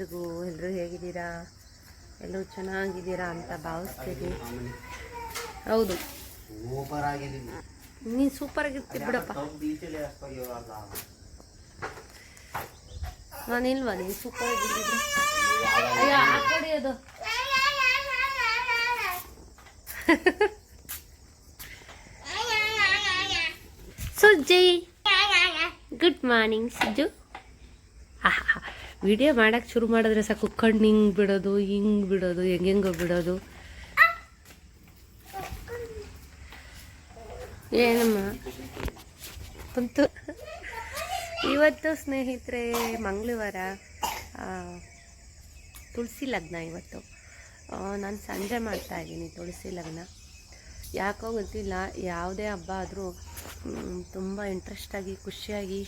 ಎಲ್ರಿಗೂ ಎಲ್ಲರೂ ಹೇಗಿದ್ದೀರಾ? ಎಲ್ಲರೂ ಚೆನ್ನಾಗಿದ್ದೀರಾ ಅಂತ ಭಾವಿಸ್ತೀನಿ ಹೌದು. ನೀನು ಸೂಪರ್ ಆಗಿರ್ತೀವಿ ಬಿಡಪ್ಪ. ನಾನಿಲ್ವ ನೀನು ಸೂಪರ್ ಆಗಿದ್ದಿದ್ರೆ ಅಯ್ಯೋ ಆ ಕಡೆ ಅದು. Sujji good morning Sujju. Video ಮಾಡಕ್ಕೆ ಶುರು ಮಾಡಿದ್ರೆ ಸಾಕು. ಕಣ್ಣು ಹಿಂಗೆ ಬಿಡೋದು ಹಿಂಗೆ ಬಿಡೋದು ಹೆಂಗೆಂಗೋ ಬಿಡೋದು. ಏನಮ್ಮ? ಬಂತು. ಇವತ್ತು ಸ್ನೇಹಿತರೆ, ಮಂಗಳವಾರ. ತುಳಸಿ ಲಗ್ನ ಇವತ್ತು. ನಾನು ಸಂಜೆ ಮಾಡ್ತಾ ಇದ್ದೀನಿ ತುಳಸಿ ಲಗ್ನ. ಯಾಕೋ ಗೊತ್ತಿಲ್ಲ, ಯಾವುದೇ ಹಬ್ಬ ಆದರೂ ತುಂಬ ಇಂಟ್ರೆಸ್ಟಾಗಿ ಖುಷಿಯಾಗಿ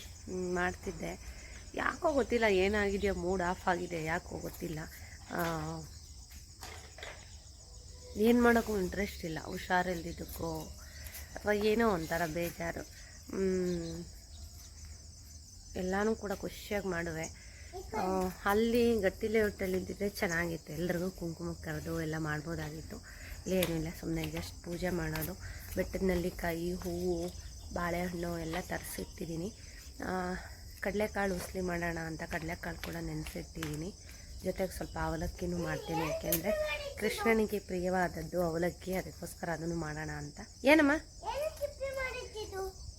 ಮಾಡ್ತಿದ್ದೆ. ಯಾಕೋ ಗೊತ್ತಿಲ್ಲ, ಏನಾಗಿದೆಯೋ ಮೂಡ್ ಆಫ್ ಆಗಿದೆ, ಯಾಕೋ ಗೊತ್ತಿಲ್ಲ. ಏನು ಮಾಡೋಕ್ಕೂ ಇಂಟ್ರೆಸ್ಟ್ ಇಲ್ಲ, ಹುಷಾರಿಲ್ದಿದ್ದಕ್ಕೋ. ಅಥವಾ ಏನೋ ಒಂಥರ ಬೇಜಾರು. ಎಲ್ಲನೂ ಕೂಡ ಖುಷಿಯಾಗಿ ಮಾಡುವೆ. ಅಲ್ಲಿ ಗಟ್ಟಿಲೆ ಹೊಟ್ಟಲ್ಲಿ ಇದ್ದಿದ್ರೆ ಚೆನ್ನಾಗಿತ್ತು. ಎಲ್ರಿಗೂ ಕುಂಕುಮ ಕರೆದು ಎಲ್ಲ ಮಾಡ್ಬೋದಾಗಿತ್ತು. ಇಲ್ಲಿ ಏನಿಲ್ಲ ಸುಮ್ಮನೆ ಜಸ್ಟ್ ಪೂಜೆ ಮಾಡೋದು. ಬೆಟ್ಟದ ನೆಲ್ಲಿಕಾಯಿ, ಹೂವು, ಬಾಳೆಹಣ್ಣು ಎಲ್ಲ ತರಿಸಿಟ್ಟಿದ್ದೀನಿ ಕಡಲೆಕಾಳು ಉಸ್ಲಿ ಮಾಡೋಣ ಅಂತ ಕಡಲೆಕಾಳು ಕೂಡ ನೆನೆಸಿಟ್ಟಿದ್ದೀನಿ. ಜೊತೆಗೆ ಸ್ವಲ್ಪ ಅವಲಕ್ಕಿನೂ ಮಾಡ್ತೀನಿ, ಯಾಕೆಂದರೆ ಕೃಷ್ಣನಿಗೆ ಪ್ರಿಯವಾದದ್ದು ಅವಲಕ್ಕಿ, ಅದಕ್ಕೋಸ್ಕರ ಅದನ್ನು ಮಾಡೋಣ ಅಂತ. ಏನಮ್ಮ?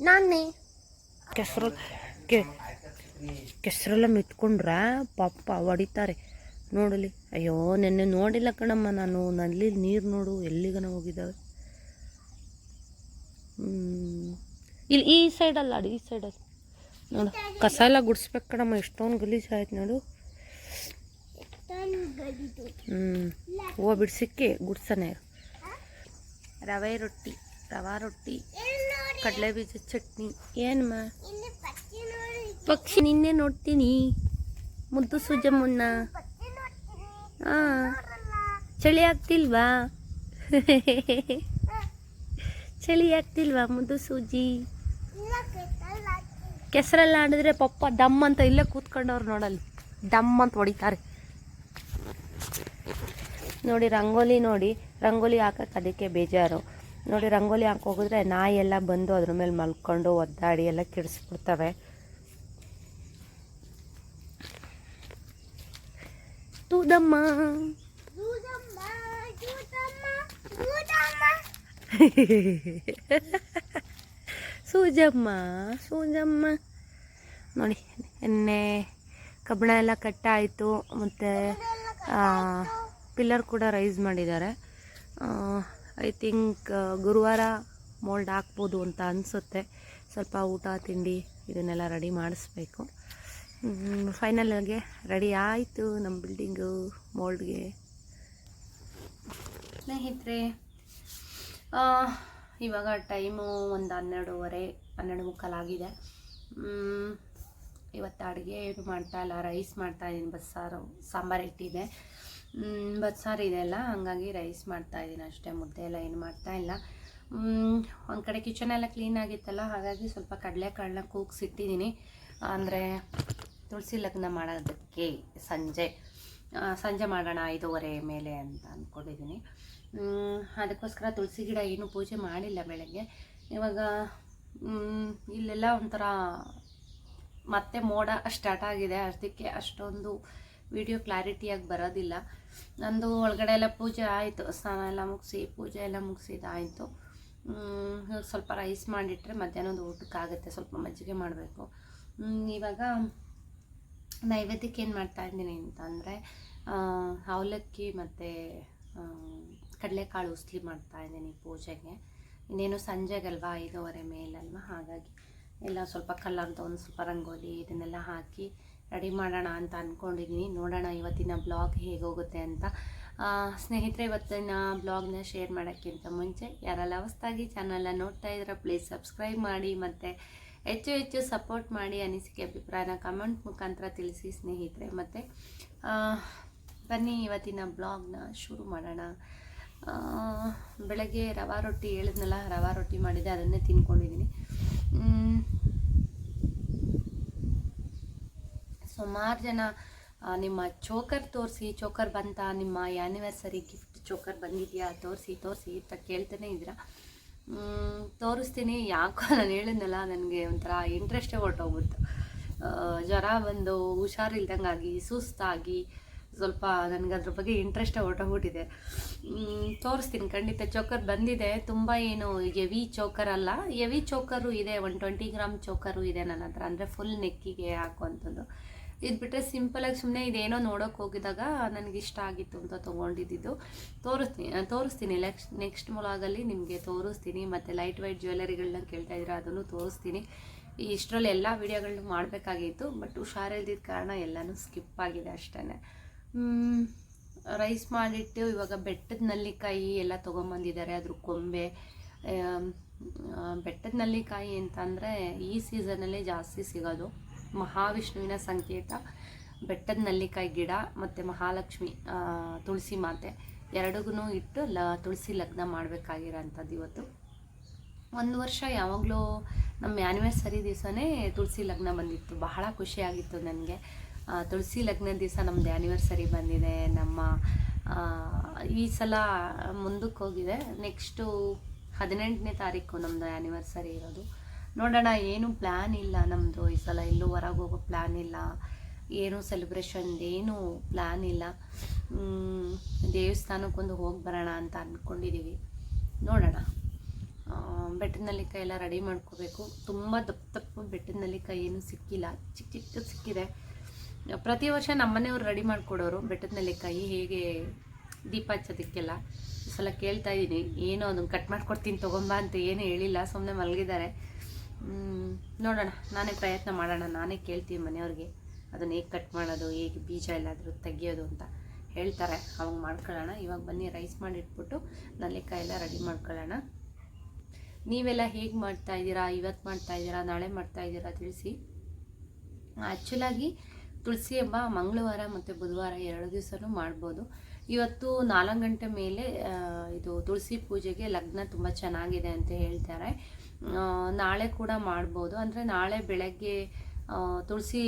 ನಾನೇ ಕೆಸರು ಕೆಸರೆಲ್ಲ ಮಿತ್ಕೊಂಡ್ರ ಪಾಪ ಹೊಡಿತಾರೆ. ನೋಡಲಿ. ಅಯ್ಯೋ, ನೆನ್ನೆ ನೋಡಿಲ್ಲ ಕಣಮ್ಮ ನಾನು. ನಲ್ಲಿ ನೀರು ನೋಡು, ಎಲ್ಲಿಗನ ಹೋಗಿದ್ದಾವೆ. ಇಲ್ಲಿ ಈ ಸೈಡಲ್ಲ ಈ ಸೈಡಲ್ಲಿ ನೋಡು, ಕಸ ಎಲ್ಲ ಗುಡಿಸ್ಬೇಕು ಕಣಮ್ಮ, ಎಷ್ಟೊಂದು ಗಲೀಜು ಆಯ್ತು ನೋಡು. ಹ್ಞೂ ಹೂವು ಬಿಡಿಸಿಕ್ಕೆ ಗುಡ್ಸನೆ. ರವೆ ರೊಟ್ಟಿ, ರವಾ ರೊಟ್ಟಿ, ಕಡಲೆ ಬೀಜ ಚಟ್ನಿ. ಏನಮ್ಮ? ಪಕ್ಷಿ ನಿನ್ನೆ ನೋಡ್ತೀನಿ. ಮುದ್ದು ಸುಜಮ್ಮನ್ನ ಹಾಂ, ಚಳಿ ಆಗ್ತಿಲ್ವಾ? ಚಳಿ ಆಗ್ತಿಲ್ವಾ ಮುದ್ದು ಸೂಜಿ? ಕೆಸರೆಲ್ಲ ಆಡಿದ್ರೆ ಪಪ್ಪ ಡಮ್ ಅಂತ ಇಲ್ಲೇ ಕೂತ್ಕೊಂಡವ್ರು ನೋಡಲ್ಲಿ. ಡಮ್ ಅಂತ ಹೊಡಿತಾರೆ. ನೋಡಿ ರಂಗೋಲಿ ನೋಡಿ ರಂಗೋಲಿ ಹಾಕಕ್ಕೆ ಅದಕ್ಕೆ ಬೇಜಾರು. ನೋಡಿ ರಂಗೋಲಿ ಹಾಕೋಗಿದ್ರೆ ನಾಯಿ ಎಲ್ಲ ಬಂದು ಅದ್ರ ಮೇಲೆ ಮಲ್ಕೊಂಡು ಒದ್ದಾಡಿ ಎಲ್ಲ ಕೆಡಿಸ್ಬಿಡ್ತವೆ ತೂದಮ್ಮ. ಸೂಜಮ್ಮ ಸೂಜಮ್ಮ. ನೋಡಿ, ಎಣ್ಣೆ, ಕಬ್ಬಿಣ ಎಲ್ಲ ಕಟ್ಟಾಯಿತು ಮತ್ತು ಪಿಲ್ಲರ್ ಕೂಡ ರೈಸ್ ಮಾಡಿದ್ದಾರೆ. ಐ ಥಿಂಕ್ ಗುರುವಾರ ಮೋಲ್ಡ್ ಹಾಕ್ಬೋದು ಅಂತ ಅನಿಸುತ್ತೆ. ಸ್ವಲ್ಪ ಊಟ, ತಿಂಡಿ ಇದನ್ನೆಲ್ಲ ರೆಡಿ ಮಾಡಿಸ್ಬೇಕು. ಫೈನಲ್ಗೆ ರೆಡಿ ಆಯಿತು ನಮ್ಮ ಬಿಲ್ಡಿಂಗು ಮೋಲ್ಡ್ಗೆ ಸ್ನೇಹಿತರೆ ಇವಾಗ ಟೈಮು ಒಂದು ಹನ್ನೆರಡೂವರೆ, ಹನ್ನೆರಡು ಮುಕ್ಕಾಲಾಗಿದೆ ಇವತ್ತು ಅಡುಗೆ ಮಾಡ್ತಾ ಇಲ್ಲ, ರೈಸ್ ಮಾಡ್ತಾ ಇದ್ದೀನಿ, ಬಸ್ಸಾರು, ಸಾಂಬಾರು ಇಟ್ಟಿದೆ ಬಸ್ಸಾರು ಇದೆಲ್ಲ ಹಾಗಾಗಿ ರೈಸ್ ಮಾಡ್ತಾ ಇದ್ದೀನಿ ಅಷ್ಟೇ, ಮುದ್ದೆ ಎಲ್ಲ ಏನು ಮಾಡ್ತಾ ಇಲ್ಲ. ಒಂದು ಕಡೆ ಕಿಚನ್ ಎಲ್ಲ ಕ್ಲೀನ್ ಆಗಿತ್ತಲ್ಲ, ಹಾಗಾಗಿ ಸ್ವಲ್ಪ ಕಡಲೆಕಾಳನ್ನ ಕೂಗ್ಸಿಟ್ಟಿದ್ದೀನಿ. ಅಂದರೆ ತುಳಸಿ ಲಗ್ನ ಮಾಡೋದಕ್ಕೆ ಸಂಜೆ. ಸಂಜೆ ಮಾಡೋಣ ಐದೂವರೆ ಮೇಲೆ ಅಂತ ಅಂದ್ಕೊಂಡಿದ್ದೀನಿ ಅದಕ್ಕೋಸ್ಕರ ತುಳಸಿ ಗಿಡ ಏನು ಪೂಜೆ ಮಾಡಿಲ್ಲ ಬೆಳಗ್ಗೆ. ಇವಾಗ ಇಲ್ಲೆಲ್ಲ ಒಂಥರ ಮತ್ತೆ ಮೋಡ ಸ್ಟಾರ್ಟ್ ಆಗಿದೆ. ಅದಕ್ಕೆ ಅಷ್ಟೊಂದು ವಿಡಿಯೋ ಕ್ಲಾರಿಟಿಯಾಗಿ ಬರೋದಿಲ್ಲ. ನಂದು ಒಳಗಡೆ ಎಲ್ಲ ಪೂಜೆ ಆಯಿತು. ಸ್ನಾನ ಎಲ್ಲ ಮುಗಿಸಿ, ಪೂಜೆ ಎಲ್ಲ ಮುಗಿಸಿದಾಯಿತು ಸ್ವಲ್ಪ ರೈಸ್ ಮಾಡಿಟ್ರೆ ಮಧ್ಯಾಹ್ನದ ಊಟಕ್ಕಾಗುತ್ತೆ ಸ್ವಲ್ಪ ಮಜ್ಜಿಗೆ ಮಾಡಬೇಕು. ಇವಾಗ ನೈವೇದ್ಯಕ್ಕೆ ಏನು ಮಾಡ್ತಾಯಿದ್ದೀನಿ ಅಂತಂದರೆ ಅವಲಕ್ಕಿ ಮತ್ತು ಕಡಲೆಕಾಳು ಉಸ್ಲಿ ಮಾಡ್ತಾ ಇದ್ದೀನಿ ಪೂಜೆಗೆ. ಇನ್ನೇನು ಸಂಜೆಗಲ್ವಾ? ಐದೂವರೆ ಮೇಲಲ್ವಾ? ಹಾಗಾಗಿ ಎಲ್ಲ ಸ್ವಲ್ಪ ಕಲರ್ದು ಒಂದು ಸ್ವಲ್ಪ ರಂಗೋಲಿ ಇದನ್ನೆಲ್ಲ ಹಾಕಿ ರೆಡಿ ಮಾಡೋಣ ಅಂತ ಅಂದ್ಕೊಂಡಿದ್ದೀನಿ ನೋಡೋಣ ಇವತ್ತಿನ ಬ್ಲಾಗ್ ಹೇಗೆ ಹೋಗುತ್ತೆ ಅಂತ ಸ್ನೇಹಿತರೆ, ಇವತ್ತಿನ ಬ್ಲಾಗ್ನ ಶೇರ್ ಮಾಡೋಕ್ಕಿಂತ ಮುಂಚೆ ಯಾರೆಲ್ಲ ಹೊಸ್ದಾಗಿ ಚಾನಲ್ನ ನೋಡ್ತಾ ಇದ್ರೆ ಪ್ಲೀಸ್ ಸಬ್ಸ್ಕ್ರೈಬ್ ಮಾಡಿ ಮತ್ತು ಹೆಚ್ಚು ಹೆಚ್ಚು ಸಪೋರ್ಟ್ ಮಾಡಿ ಅನಿಸಿಕೆ ಅಭಿಪ್ರಾಯನ ಕಮೆಂಟ್ ಮುಖಾಂತರ ತಿಳಿಸಿ ಸ್ನೇಹಿತರೆ. ಮತ್ತು ಬನ್ನಿ ಇವತ್ತಿನ ಬ್ಲಾಗ್ನ ಶುರು ಮಾಡೋಣ. ಬೆಳಗ್ಗೆ ರವಾ ರೊಟ್ಟಿ ಹೇಳಿದ್ನಲ್ಲ ರವಾ ರೊಟ್ಟಿ ಮಾಡಿದೆ ಅದನ್ನೇ ತಿನ್ಕೊಂಡಿದ್ದೀನಿ ಸುಮಾರು ಜನ ನಿಮ್ಮ ಚೋಕರ್ ತೋರಿಸಿ ಚೋಕರ್ ಬಂತ ನಿಮ್ಮ ಆ್ಯನಿವರ್ಸರಿ ಗಿಫ್ಟ್ ಚೋಕರ್ ಬಂದಿದೆಯಾ ತೋರಿಸಿ ತೋರಿಸಿ ಅಂತ ಕೇಳ್ತಾನೆ ಇದ್ದೀರಾ. ಮ್, ತೋರಿಸ್ತೀನಿ. ಯಾಕೋ ನಾನು ಹೇಳಿದ್ನಲ್ಲ ನನಗೆ ಒಂಥರ ಇಂಟ್ರೆಸ್ಟೇ ಹೊರಟೋಗ್ಬಿಡ್ತು. ಜ್ವರ ಬಂದು ಹುಷಾರಿಲ್ದಂಗಾಗಿ ಸುಸ್ತಾಗಿ ಸ್ವಲ್ಪ ನನಗೆ ಅದ್ರ ಬಗ್ಗೆ ಇಂಟ್ರೆಸ್ಟೇ ಹೊರಟೋಗ್ಬಿಟ್ಟಿದೆ. ತೋರಿಸ್ತೀನಿ. ಖಂಡಿತ ಚೋಕರ್ ಬಂದಿದೆ. ತುಂಬ ಏನು ಎವಿ ಚೋಕರ್ ಅಲ್ಲ. ಎವಿ ಚೋಕರು ಇದೆ. ಒನ್ ಟ್ವೆಂಟಿ ಗ್ರಾಮ್ ಚೋಕರು ಇದೆ ನನ್ನ ಹತ್ರ. ಅಂದರೆ ಫುಲ್ ನೆಕ್ಕಿಗೆ ಹಾಕುವಂಥದ್ದು. ಇದು ಬಿಟ್ಟರೆ ಸಿಂಪಲಾಗಿ ಸುಮ್ಮನೆ ಇದೇನೋ ನೋಡೋಕೆ ಹೋಗಿದಾಗ ನನಗೆ ಇಷ್ಟ ಆಗಿತ್ತು ಅಂತ ತೊಗೊಂಡಿದ್ದು ತೋರಿಸ್ತೀನಿ ತೋರಿಸ್ತೀನಿ. ನೆಕ್ಸ್ಟ್ ನೆಕ್ಸ್ಟ್ ಮೊಲಾಗಲ್ಲಿ ನಿಮಗೆ ತೋರಿಸ್ತೀನಿ. ಮತ್ತು ಲೈಟ್ ವೈಟ್ ಜ್ಯುವೆಲರಿಗಳನ್ನ ಕೇಳ್ತಾ ಇದ್ರೆ ಅದನ್ನು ತೋರಿಸ್ತೀನಿ. ಇಷ್ಟರಲ್ಲಿ ಎಲ್ಲ ವೀಡಿಯೋಗಳನ್ನ ಮಾಡಬೇಕಾಗಿತ್ತು. ಬಟ್ ಹುಷಾರಿಲ್ದಿದ್ದ ಕಾರಣ ಎಲ್ಲನೂ ಸ್ಕಿಪ್ ಆಗಿದೆ ಅಷ್ಟೇ ರೈಸ್ ಮಾಡಿಟ್ಟು ಇವಾಗ ಬೆಟ್ಟದ ನಲ್ಲಿಕಾಯಿ ಎಲ್ಲ ತೊಗೊಂಬಂದಿದ್ದಾರೆ ಅದ್ರ ಕೊಂಬೆ. ಬೆಟ್ಟದ ನಲ್ಲಿಕಾಯಿ ಅಂತಂದರೆ ಈ ಸೀಸನಲ್ಲಿ ಜಾಸ್ತಿ ಸಿಗೋದು. ಮಹಾವಿಷ್ಣುವಿನ ಸಂಕೇತ, ಬೆಟ್ಟದ ನಲ್ಲಿಕಾಯಿ ಗಿಡ ಮತ್ತು ಮಹಾಲಕ್ಷ್ಮಿ ತುಳಸಿ ಮಾತೆ. ಎರಡಿಗೂ ಇಟ್ಟು ಲ, ತುಳಸಿ ಲಗ್ನ ಮಾಡಬೇಕಾಗಿರೋಂಥದ್ದು ಇವತ್ತು. ಒಂದು ವರ್ಷ ಯಾವಾಗಲೂ ನಮ್ಮ ಆ್ಯನಿವರ್ಸರಿ ದಿವಸನೇ ತುಳಸಿ ಲಗ್ನ ಬಂದಿತ್ತು. ಬಹಳ ಖುಷಿಯಾಗಿತ್ತು ನನಗೆ. ತುಳಸಿ ಲಗ್ನ ದಿವಸ ನಮ್ದು ಆ್ಯನಿವರ್ಸರಿ ಬಂದಿದೆ. ನಮ್ಮ ಈ ಸಲ ಮುಂದಕ್ಕೆ ಹೋಗಿದೆ. ನೆಕ್ಸ್ಟು ಹದಿನೆಂಟನೇ ತಾರೀಕು ನಮ್ಮದು ಆ್ಯನಿವರ್ಸರಿ ಇರೋದು. ನೋಡೋಣ, ಏನು ಪ್ಲ್ಯಾನ್ ಇಲ್ಲ ನಮ್ಮದು ಈ ಸಲ ಎಲ್ಲೂ ಹೊರಗೆ ಹೋಗೋ ಪ್ಲ್ಯಾನ್ ಇಲ್ಲ. ಏನು ಸೆಲೆಬ್ರೇಷನ್ ಏನು ಪ್ಲ್ಯಾನ್ ಇಲ್ಲ. ದೇವಸ್ಥಾನಕ್ಕೊಂದು ಹೋಗಿ ಬರೋಣ ಅಂತ ಅಂದ್ಕೊಂಡಿದ್ದೀವಿ ನೋಡೋಣ. ಬೆಟ್ಟದ ನಲ್ಲಿಕಾಯಿ ಎಲ್ಲ ರೆಡಿ ಮಾಡ್ಕೋಬೇಕು. ತುಂಬ ದಪ್ಪ ದಪ್ಪ ಬೆಟ್ಟದ ನಲ್ಲಿಕಾಯಿ ಏನು ಸಿಕ್ಕಿಲ್ಲ. ಚಿಕ್ಕ ಚಿಕ್ಕ ಸಿಕ್ಕಿದೆ. ಪ್ರತಿ ವರ್ಷ ನಮ್ಮನೆಯವ್ರು ರೆಡಿ ಮಾಡಿಕೊಡೋರು. ಬೆಟ್ಟದ ನೆಲ್ಲಿಕಾಯಿ ಹೇಗೆ ದೀಪ ಹಚ್ಚೋದಕ್ಕೆಲ್ಲ ಸಲ ಕೇಳ್ತಾ ಇದ್ದೀನಿ ಏನೋ ಅದನ್ನು ಕಟ್ ಮಾಡ್ಕೊಡ್ತೀನಿ, ತೊಗೊಂಬ ಅಂತ ಏನು ಹೇಳಿಲ್ಲ. ಸುಮ್ಮನೆ ಮಲಗಿದ್ದಾರೆ. ನೋಡೋಣ. ನಾನೇ ಪ್ರಯತ್ನ ಮಾಡೋಣ. ನಾನೇ ಕೇಳ್ತೀನಿ ಮನೆಯವ್ರಿಗೆ. ಅದನ್ನು ಹೇಗೆ ಕಟ್ ಮಾಡೋದು, ಹೇಗೆ ಬೀಜ ಎಲ್ಲಾದರೂ ತೆಗಿಯೋದು ಅಂತ ಹೇಳ್ತಾರೆ. ಅವಾಗ ಮಾಡ್ಕೊಳ್ಳೋಣ. ಇವಾಗ ಬನ್ನಿ ರೈಸ್ ಮಾಡಿಟ್ಬಿಟ್ಟು ನಲ್ಲಿಕಾಯಿ ಎಲ್ಲ ರೆಡಿ ಮಾಡ್ಕೊಳ್ಳೋಣ. ನೀವೆಲ್ಲ ಹೇಗೆ ಮಾಡ್ತಾ ಇದ್ದೀರಾ? ಇವತ್ತು ಮಾಡ್ತಾ ಇದ್ದೀರಾ? ನಾಳೆ ಮಾಡ್ತಾ ಇದ್ದೀರಾ? ತಿಳಿಸಿ. ಆ್ಯಕ್ಚುಲಾಗಿ ತುಳಸಿ ಹಬ್ಬ ಮಂಗಳವಾರ ಮತ್ತು ಬುಧವಾರ ಎರಡು ದಿವಸನೂ ಮಾಡ್ಬೋದು. ಇವತ್ತು ನಾಲ್ಕು ಗಂಟೆ ಮೇಲೆ ಇದು ತುಳಸಿ ಪೂಜೆಗೆ ಲಗ್ನ ತುಂಬ ಚೆನ್ನಾಗಿದೆ ಅಂತ ಹೇಳ್ತಾರೆ. ನಾಳೆ ಕೂಡ ಮಾಡ್ಬೋದು. ಅಂದರೆ ನಾಳೆ ಬೆಳಗ್ಗೆ ತುಳಸಿ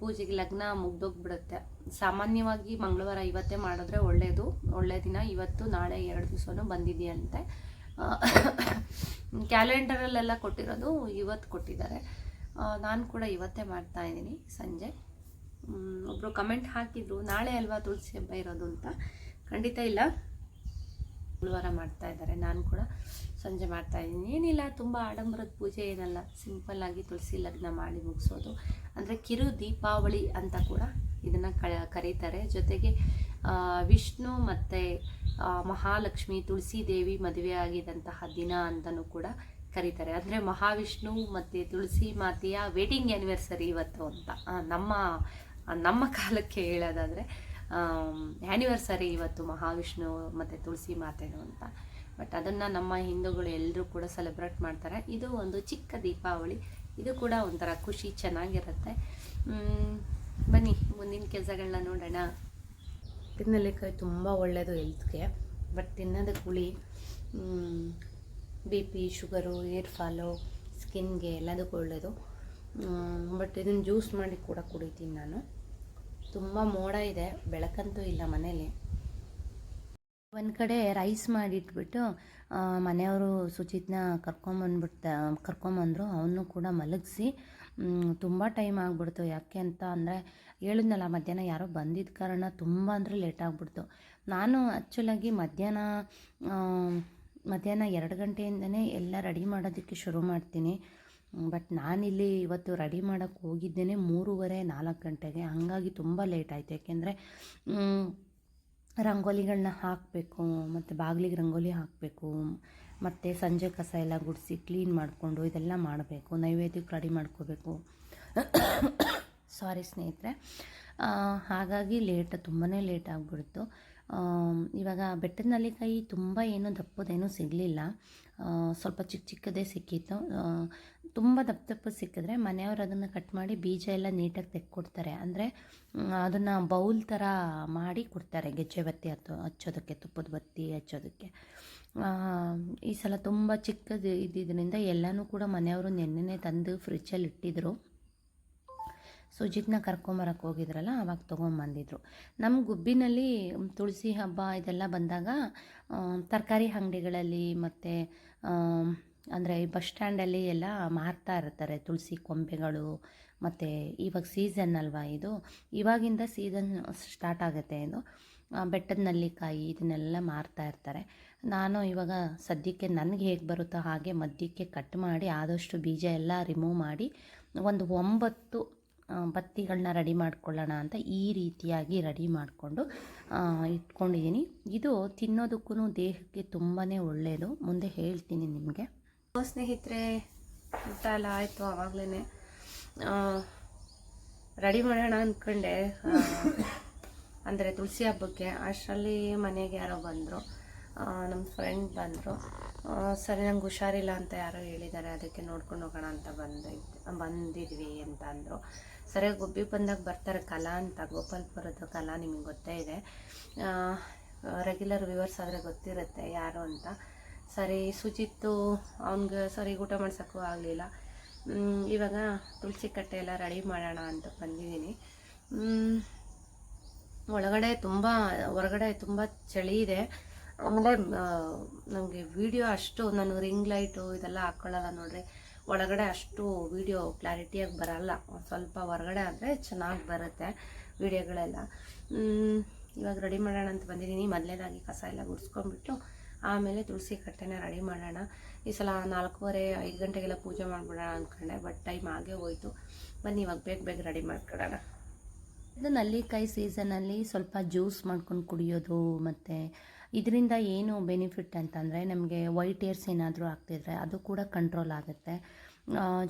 ಪೂಜೆಗೆ ಲಗ್ನ ಮುಗ್ದೋಗ್ಬಿಡುತ್ತೆ. ಸಾಮಾನ್ಯವಾಗಿ ಮಂಗಳವಾರ ಇವತ್ತೇ ಮಾಡಿದ್ರೆ ಒಳ್ಳೆಯದು ಒಳ್ಳೆಯ ದಿನ ಇವತ್ತು, ನಾಳೆ ಎರಡು ದಿವಸನೂ ಬಂದಿದೆಯಂತೆ. ಕ್ಯಾಲೆಂಡರಲ್ಲೆಲ್ಲ ಕೊಟ್ಟಿರೋದು ಇವತ್ತು ಕೊಟ್ಟಿದ್ದಾರೆ. ನಾನು ಕೂಡ ಇವತ್ತೇ ಮಾಡ್ತಾ ಇದ್ದೀನಿ ಸಂಜೆ. ಒಬ್ಬರು ಕಮೆಂಟ್ ಹಾಕಿದ್ರು, ನಾಳೆ ಅಲ್ವಾ ತುಳಸಿ ಹಬ್ಬ ಇರೋದು ಅಂತ. ಖಂಡಿತ ಇಲ್ಲ. ಗುರುವಾರ ಮಾಡ್ತಾ ಇದ್ದಾರೆ, ನಾನು ಕೂಡ ಸಂಜೆ ಮಾಡ್ತಾ ಇದ್ದೀನಿ. ಏನಿಲ್ಲ, ತುಂಬ ಆಡಂಬರದ ಪೂಜೆ ಏನಲ್ಲ. ಸಿಂಪಲ್ಲಾಗಿ ತುಳಸಿ ಲಗ್ನ ಮಾಡಿ ಮುಗಿಸೋದು. ಅಂದರೆ ಕಿರು ದೀಪಾವಳಿ ಅಂತ ಕೂಡ ಇದನ್ನು ಕರೀತಾರೆ. ಜೊತೆಗೆ ವಿಷ್ಣು ಮತ್ತು ಮಹಾಲಕ್ಷ್ಮಿ ತುಳಸಿ ದೇವಿ ಮದುವೆ ಆಗಿದಂತಹ ದಿನ ಅಂತಲೂ ಕೂಡ ಕರೀತಾರೆ. ಅಂದರೆ ಮಹಾವಿಷ್ಣು ಮತ್ತು ತುಳಸಿ ಮಾತೆಯ ವೆಡ್ಡಿಂಗ್ ಆ್ಯನಿವರ್ಸರಿ ಇವತ್ತು ಅಂತ. ನಮ್ಮ ನಮ್ಮ ಕಾಲಕ್ಕೆ ಹೇಳೋದಾದರೆ ಆ್ಯನಿವರ್ಸರಿ ಇವತ್ತು ಮಹಾವಿಷ್ಣು ಮತ್ತು ತುಳಸಿ ಮಾತೆದು ಅಂತ. ಬಟ್ ಅದನ್ನು ನಮ್ಮ ಹಿಂದೂಗಳು ಎಲ್ಲರೂ ಕೂಡ ಸೆಲೆಬ್ರೇಟ್ ಮಾಡ್ತಾರೆ. ಇದು ಒಂದು ಚಿಕ್ಕ ದೀಪಾವಳಿ. ಇದು ಕೂಡ ಒಂಥರ ಖುಷಿ, ಚೆನ್ನಾಗಿರುತ್ತೆ. ಬನ್ನಿ, ಮುಂದಿನ ಕೆಲಸಗಳನ್ನ ನೋಡೋಣ. ತಿನ್ನಲಿಕ್ಕೆ ತುಂಬ ಒಳ್ಳೆಯದು ಹೆಲ್ತ್ಗೆ ಬಟ್ ತಿನ್ನೋದಕ್ಕೆ ಹುಳಿ B P sugar hair fall ಸ್ಕಿನ್ಗೆ ಎಲ್ಲದಕ್ಕೂ ಒಳ್ಳೆಯದು ಬಟ್ ಇದನ್ನು ಜ್ಯೂಸ್ ಮಾಡಿ ಕೂಡ ಕುಡಿತೀನಿ ನಾನು. ತುಂಬ ಮೋಡ ಇದೆ, ಬೆಳಕಂತೂ ಇಲ್ಲ ಮನೇಲಿ. ಒಂದು ಕಡೆ ರೈಸ್ ಮಾಡಿಟ್ಬಿಟ್ಟು ಮನೆಯವರು ಸುಚಿತ್ನ ಕರ್ಕೊಂಬಂದ್ಬಿಡ್ತ ಕರ್ಕೊಂಬಂದರು ಅವನು ಕೂಡ ಮಲಗಿಸಿ. ತುಂಬ ಟೈಮ್ ಆಗಿಬಿಡ್ತು. ಯಾಕೆ ಅಂತ ಅಂದರೆ, ಹೇಳಿದ್ನಲ್ಲ, ಮಧ್ಯಾಹ್ನ ಯಾರೋ ಬಂದಿದ್ದ ಕಾರಣ ತುಂಬ ಅಂದರೆ ಲೇಟ್ ಆಗಿಬಿಡ್ತು. ನಾನು ಆ್ಯಕ್ಚುಲಾಗಿ ಮಧ್ಯಾಹ್ನ ಮಧ್ಯಾಹ್ನ ಎರಡು ಗಂಟೆಯಿಂದನೇ ಎಲ್ಲ ರೆಡಿ ಮಾಡೋದಕ್ಕೆ ಶುರು ಮಾಡ್ತೀನಿ. ಬಟ್ ನಾನಿಲ್ಲಿ ಇವತ್ತು ರೆಡಿ ಮಾಡೋಕ್ಕೆ ಹೋಗಿದ್ದೇನೆ ಮೂರುವರೆ ನಾಲ್ಕು ಗಂಟೆಗೆ. ಹಾಗಾಗಿ ತುಂಬ ಲೇಟ್ ಆಯಿತು. ಯಾಕೆಂದರೆ ರಂಗೋಲಿಗಳನ್ನ ಹಾಕಬೇಕು, ಮತ್ತು ಬಾಗಿಲಿಗೆ ರಂಗೋಲಿ ಹಾಕಬೇಕು, ಮತ್ತು ಸಂಜೆ ಕಸ ಎಲ್ಲ ಗುಡಿಸಿ ಕ್ಲೀನ್ ಮಾಡಿಕೊಂಡು ಇದೆಲ್ಲ ಮಾಡಬೇಕು, ನೈವೇದ್ಯಕ್ಕೆ ರೆಡಿ ಮಾಡ್ಕೋಬೇಕು. ಸಾರಿ ಸ್ನೇಹಿತರೆ. ಹಾಗಾಗಿ ಲೇಟ್ ತುಂಬಾ ಲೇಟ್ ಆಗಿಬಿಡ್ತು. ಇವಾಗ ಬೆಟ್ಟದ ನಲ್ಲಿಕಾಯಿ ತುಂಬ ಏನು ದಪ್ಪದೇನೂ ಸಿಗಲಿಲ್ಲ. ಸ್ವಲ್ಪ ಚಿಕ್ಕ ಚಿಕ್ಕದೇ ಸಿಕ್ಕಿತ್ತು. ತುಂಬ ದಪ್ಪ ದಪ್ಪ ಸಿಕ್ಕಿದ್ರೆ ಮನೆಯವರು ಅದನ್ನು ಕಟ್ ಮಾಡಿ ಬೀಜ ಎಲ್ಲ ನೀಟಾಗಿ ತೆಕ್ಕೊಡ್ತಾರೆ. ಅಂದರೆ ಅದನ್ನು ಬೌಲ್ ಥರ ಮಾಡಿ ಕೊಡ್ತಾರೆ ಗೆಜ್ಜೆ ಬತ್ತಿ ಹತ್ತು ಹಚ್ಚೋದಕ್ಕೆ, ತುಪ್ಪದ ಬತ್ತಿ ಹಚ್ಚೋದಕ್ಕೆ. ಈ ಸಲ ತುಂಬ ಚಿಕ್ಕದು ಇದ್ದಿದ್ದರಿಂದ ಎಲ್ಲನೂ ಕೂಡ ಮನೆಯವರು ನೆನ್ನೆನೇ ತಂದು ಫ್ರಿಜ್ಜಲ್ಲಿ ಇಟ್ಟಿದ್ರು. ಸುಜಿತ್ನ ಕರ್ಕೊಂಬರಕ್ಕೆ ಹೋಗಿದ್ರಲ್ಲ, ಅವಾಗ ತೊಗೊಂಬಂದಿದ್ರು. ನಮ್ಮ ಗುಬ್ಬಿನಲ್ಲಿ ತುಳಸಿ ಹಬ್ಬ ಇದೆಲ್ಲ ಬಂದಾಗ ತರಕಾರಿ ಅಂಗಡಿಗಳಲ್ಲಿ ಮತ್ತು ಅಂದರೆ ಬಸ್ ಸ್ಟ್ಯಾಂಡಲ್ಲಿ ಎಲ್ಲ ಮಾರ್ತಾ ಇರ್ತಾರೆ ತುಳಸಿ ಕೊಂಬೆಗಳು, ಮತ್ತು ಇವಾಗ ಸೀಸನ್ ಅಲ್ವಾ ಇದು. ಇವಾಗಿಂದ ಸೀಸನ್ ಸ್ಟಾರ್ಟ್ ಆಗುತ್ತೆ ಇದು. ಬೆಟ್ಟದ ನಲ್ಲಿಕಾಯಿ ಇದನ್ನೆಲ್ಲ ಮಾರ್ತಾ ಇರ್ತಾರೆ. ನಾನು ಇವಾಗ ಸದ್ಯಕ್ಕೆ ನನಗೆ ಹೇಗೆ ಬರುತ್ತೋ ಹಾಗೆ ಮಧ್ಯಕ್ಕೆ ಕಟ್ ಮಾಡಿ ಆದಷ್ಟು ಬೀಜ ಎಲ್ಲ ರಿಮೂವ್ ಮಾಡಿ ಒಂದು ಒಂಬತ್ತು ಬತ್ತಿಗಳನ್ನ ರೆಡಿ ಮಾಡ್ಕೊಳ್ಳೋಣ ಅಂತ ಈ ರೀತಿಯಾಗಿ ರೆಡಿ ಮಾಡಿಕೊಂಡು ಇಟ್ಕೊಂಡಿದ್ದೀನಿ. ಇದು ತಿನ್ನೋದಕ್ಕೂ ದೇಹಕ್ಕೆ ತುಂಬಾ ಒಳ್ಳೆಯದು ಮುಂದೆ ಹೇಳ್ತೀನಿ ನಿಮಗೆ. ಸ್ನೇಹಿತರೆ, ಊಟ ಎಲ್ಲ ಆಯಿತು ಆವಾಗಲೇ ರೆಡಿ ಮಾಡೋಣ ಅಂದ್ಕೊಂಡೆ ಅಂದರೆ ತುಳಸಿ ಹಬ್ಬಕ್ಕೆ. ಅಷ್ಟರಲ್ಲಿ ಮನೆಗೆ ಯಾರೋ ಬಂದರು. ನಮ್ಮ ಫ್ರೆಂಡ್ ಬಂದರು. ಸರಿ, ನಂಗೆ ಹುಷಾರಿಲ್ಲ ಅಂತ ಯಾರೋ ಹೇಳಿದ್ದಾರೆ, ಅದಕ್ಕೆ ನೋಡ್ಕೊಂಡು ಹೋಗೋಣ ಅಂತ ಬಂದಿದ್ದು ಬಂದಿದ್ವಿ ಅಂತ ಅಂದರು. ಸರಿ, ಗುಬ್ಬಿ ಬಂದಾಗ ಬರ್ತಾರೆ ಕಲಾ ಅಂತ. ಗೋಪಾಲ್ಪುರದ ಕಲಾ ನಿಮಗೆ ಗೊತ್ತೇ ಇದೆ. ರೆಗ್ಯುಲರ್ ವ್ಯೂವರ್ಸ್ ಆದರೆ ಗೊತ್ತಿರುತ್ತೆ ಯಾರು ಅಂತ. ಸರಿ, ಸುಜಿತ್ತು ಅವ್ನಿಗೆ, ಸರಿ, ಊಟ ಮಾಡ್ಸೋಕ್ಕೂ ಆಗಲಿಲ್ಲ. ಇವಾಗ ತುಳಸಿ ಕಟ್ಟೆ ಎಲ್ಲ ರೆಡಿ ಮಾಡೋಣ ಅಂತ ಬಂದಿದ್ದೀನಿ. ಒಳಗಡೆ ತುಂಬ ಹೊರಗಡೆ ತುಂಬ ಚಳಿ ಇದೆ. ಆಮೇಲೆ ನಮಗೆ ವಿಡಿಯೋ ಅಷ್ಟು ನಾನು ರಿಂಗ್ ಲೈಟು ಇದೆಲ್ಲ ಹಾಕ್ಕೊಳ್ಳಲ್ಲ ನೋಡ್ರಿ. ಒಳಗಡೆ ಅಷ್ಟು ವಿಡಿಯೋ ಕ್ಲಾರಿಟಿಯಾಗಿ ಬರಲ್ಲ. ಸ್ವಲ್ಪ ಹೊರಗಡೆ ಆದರೆ ಚೆನ್ನಾಗಿ ಬರುತ್ತೆ ವಿಡಿಯೋಗಳೆಲ್ಲ ಇವಾಗ ರೆಡಿ ಮಾಡೋಣ ಅಂತ ಬಂದಿದ್ದೀನಿ. ಮೊದಲೇದಾಗಿ ಕಸ ಎಲ್ಲ ಗುಡಿಸ್ಕೊಂಡ್ಬಿಟ್ಟು ಆಮೇಲೆ ತುಳಸಿ ಕಟ್ಟೆನ ರೆಡಿ ಮಾಡೋಣ. ಈ ಸಲ ನಾಲ್ಕೂವರೆ, ಐದು ಗಂಟೆಗೆಲ್ಲ ಪೂಜೆ ಮಾಡಿಬಿಡೋಣ ಅಂದ್ಕೊಂಡೆ ಬಟ್ ಟೈಮ್ ಆಗೇ ಹೋಯಿತು. ಬನ್ನಿ, ಇವಾಗ ಬೇಗ ಬೇಗ ರೆಡಿ ಮಾಡ್ಕೊಳ್ಳೋಣ. ಇದು ನಲ್ಲಿಕಾಯಿ ಸೀಸನಲ್ಲಿ ಸ್ವಲ್ಪ ಜ್ಯೂಸ್ ಮಾಡ್ಕೊಂಡು ಕುಡಿಯೋದು ಮತ್ತು ಇದರಿಂದ ಏನು ಬೆನಿಫಿಟ್ ಅಂತಂದರೆ ನಮಗೆ ವೈಟ್ ಏರ್ಸ್ ಏನಾದರೂ ಆಗ್ತಿದ್ರೆ ಅದು ಕೂಡ ಕಂಟ್ರೋಲ್ ಆಗುತ್ತೆ.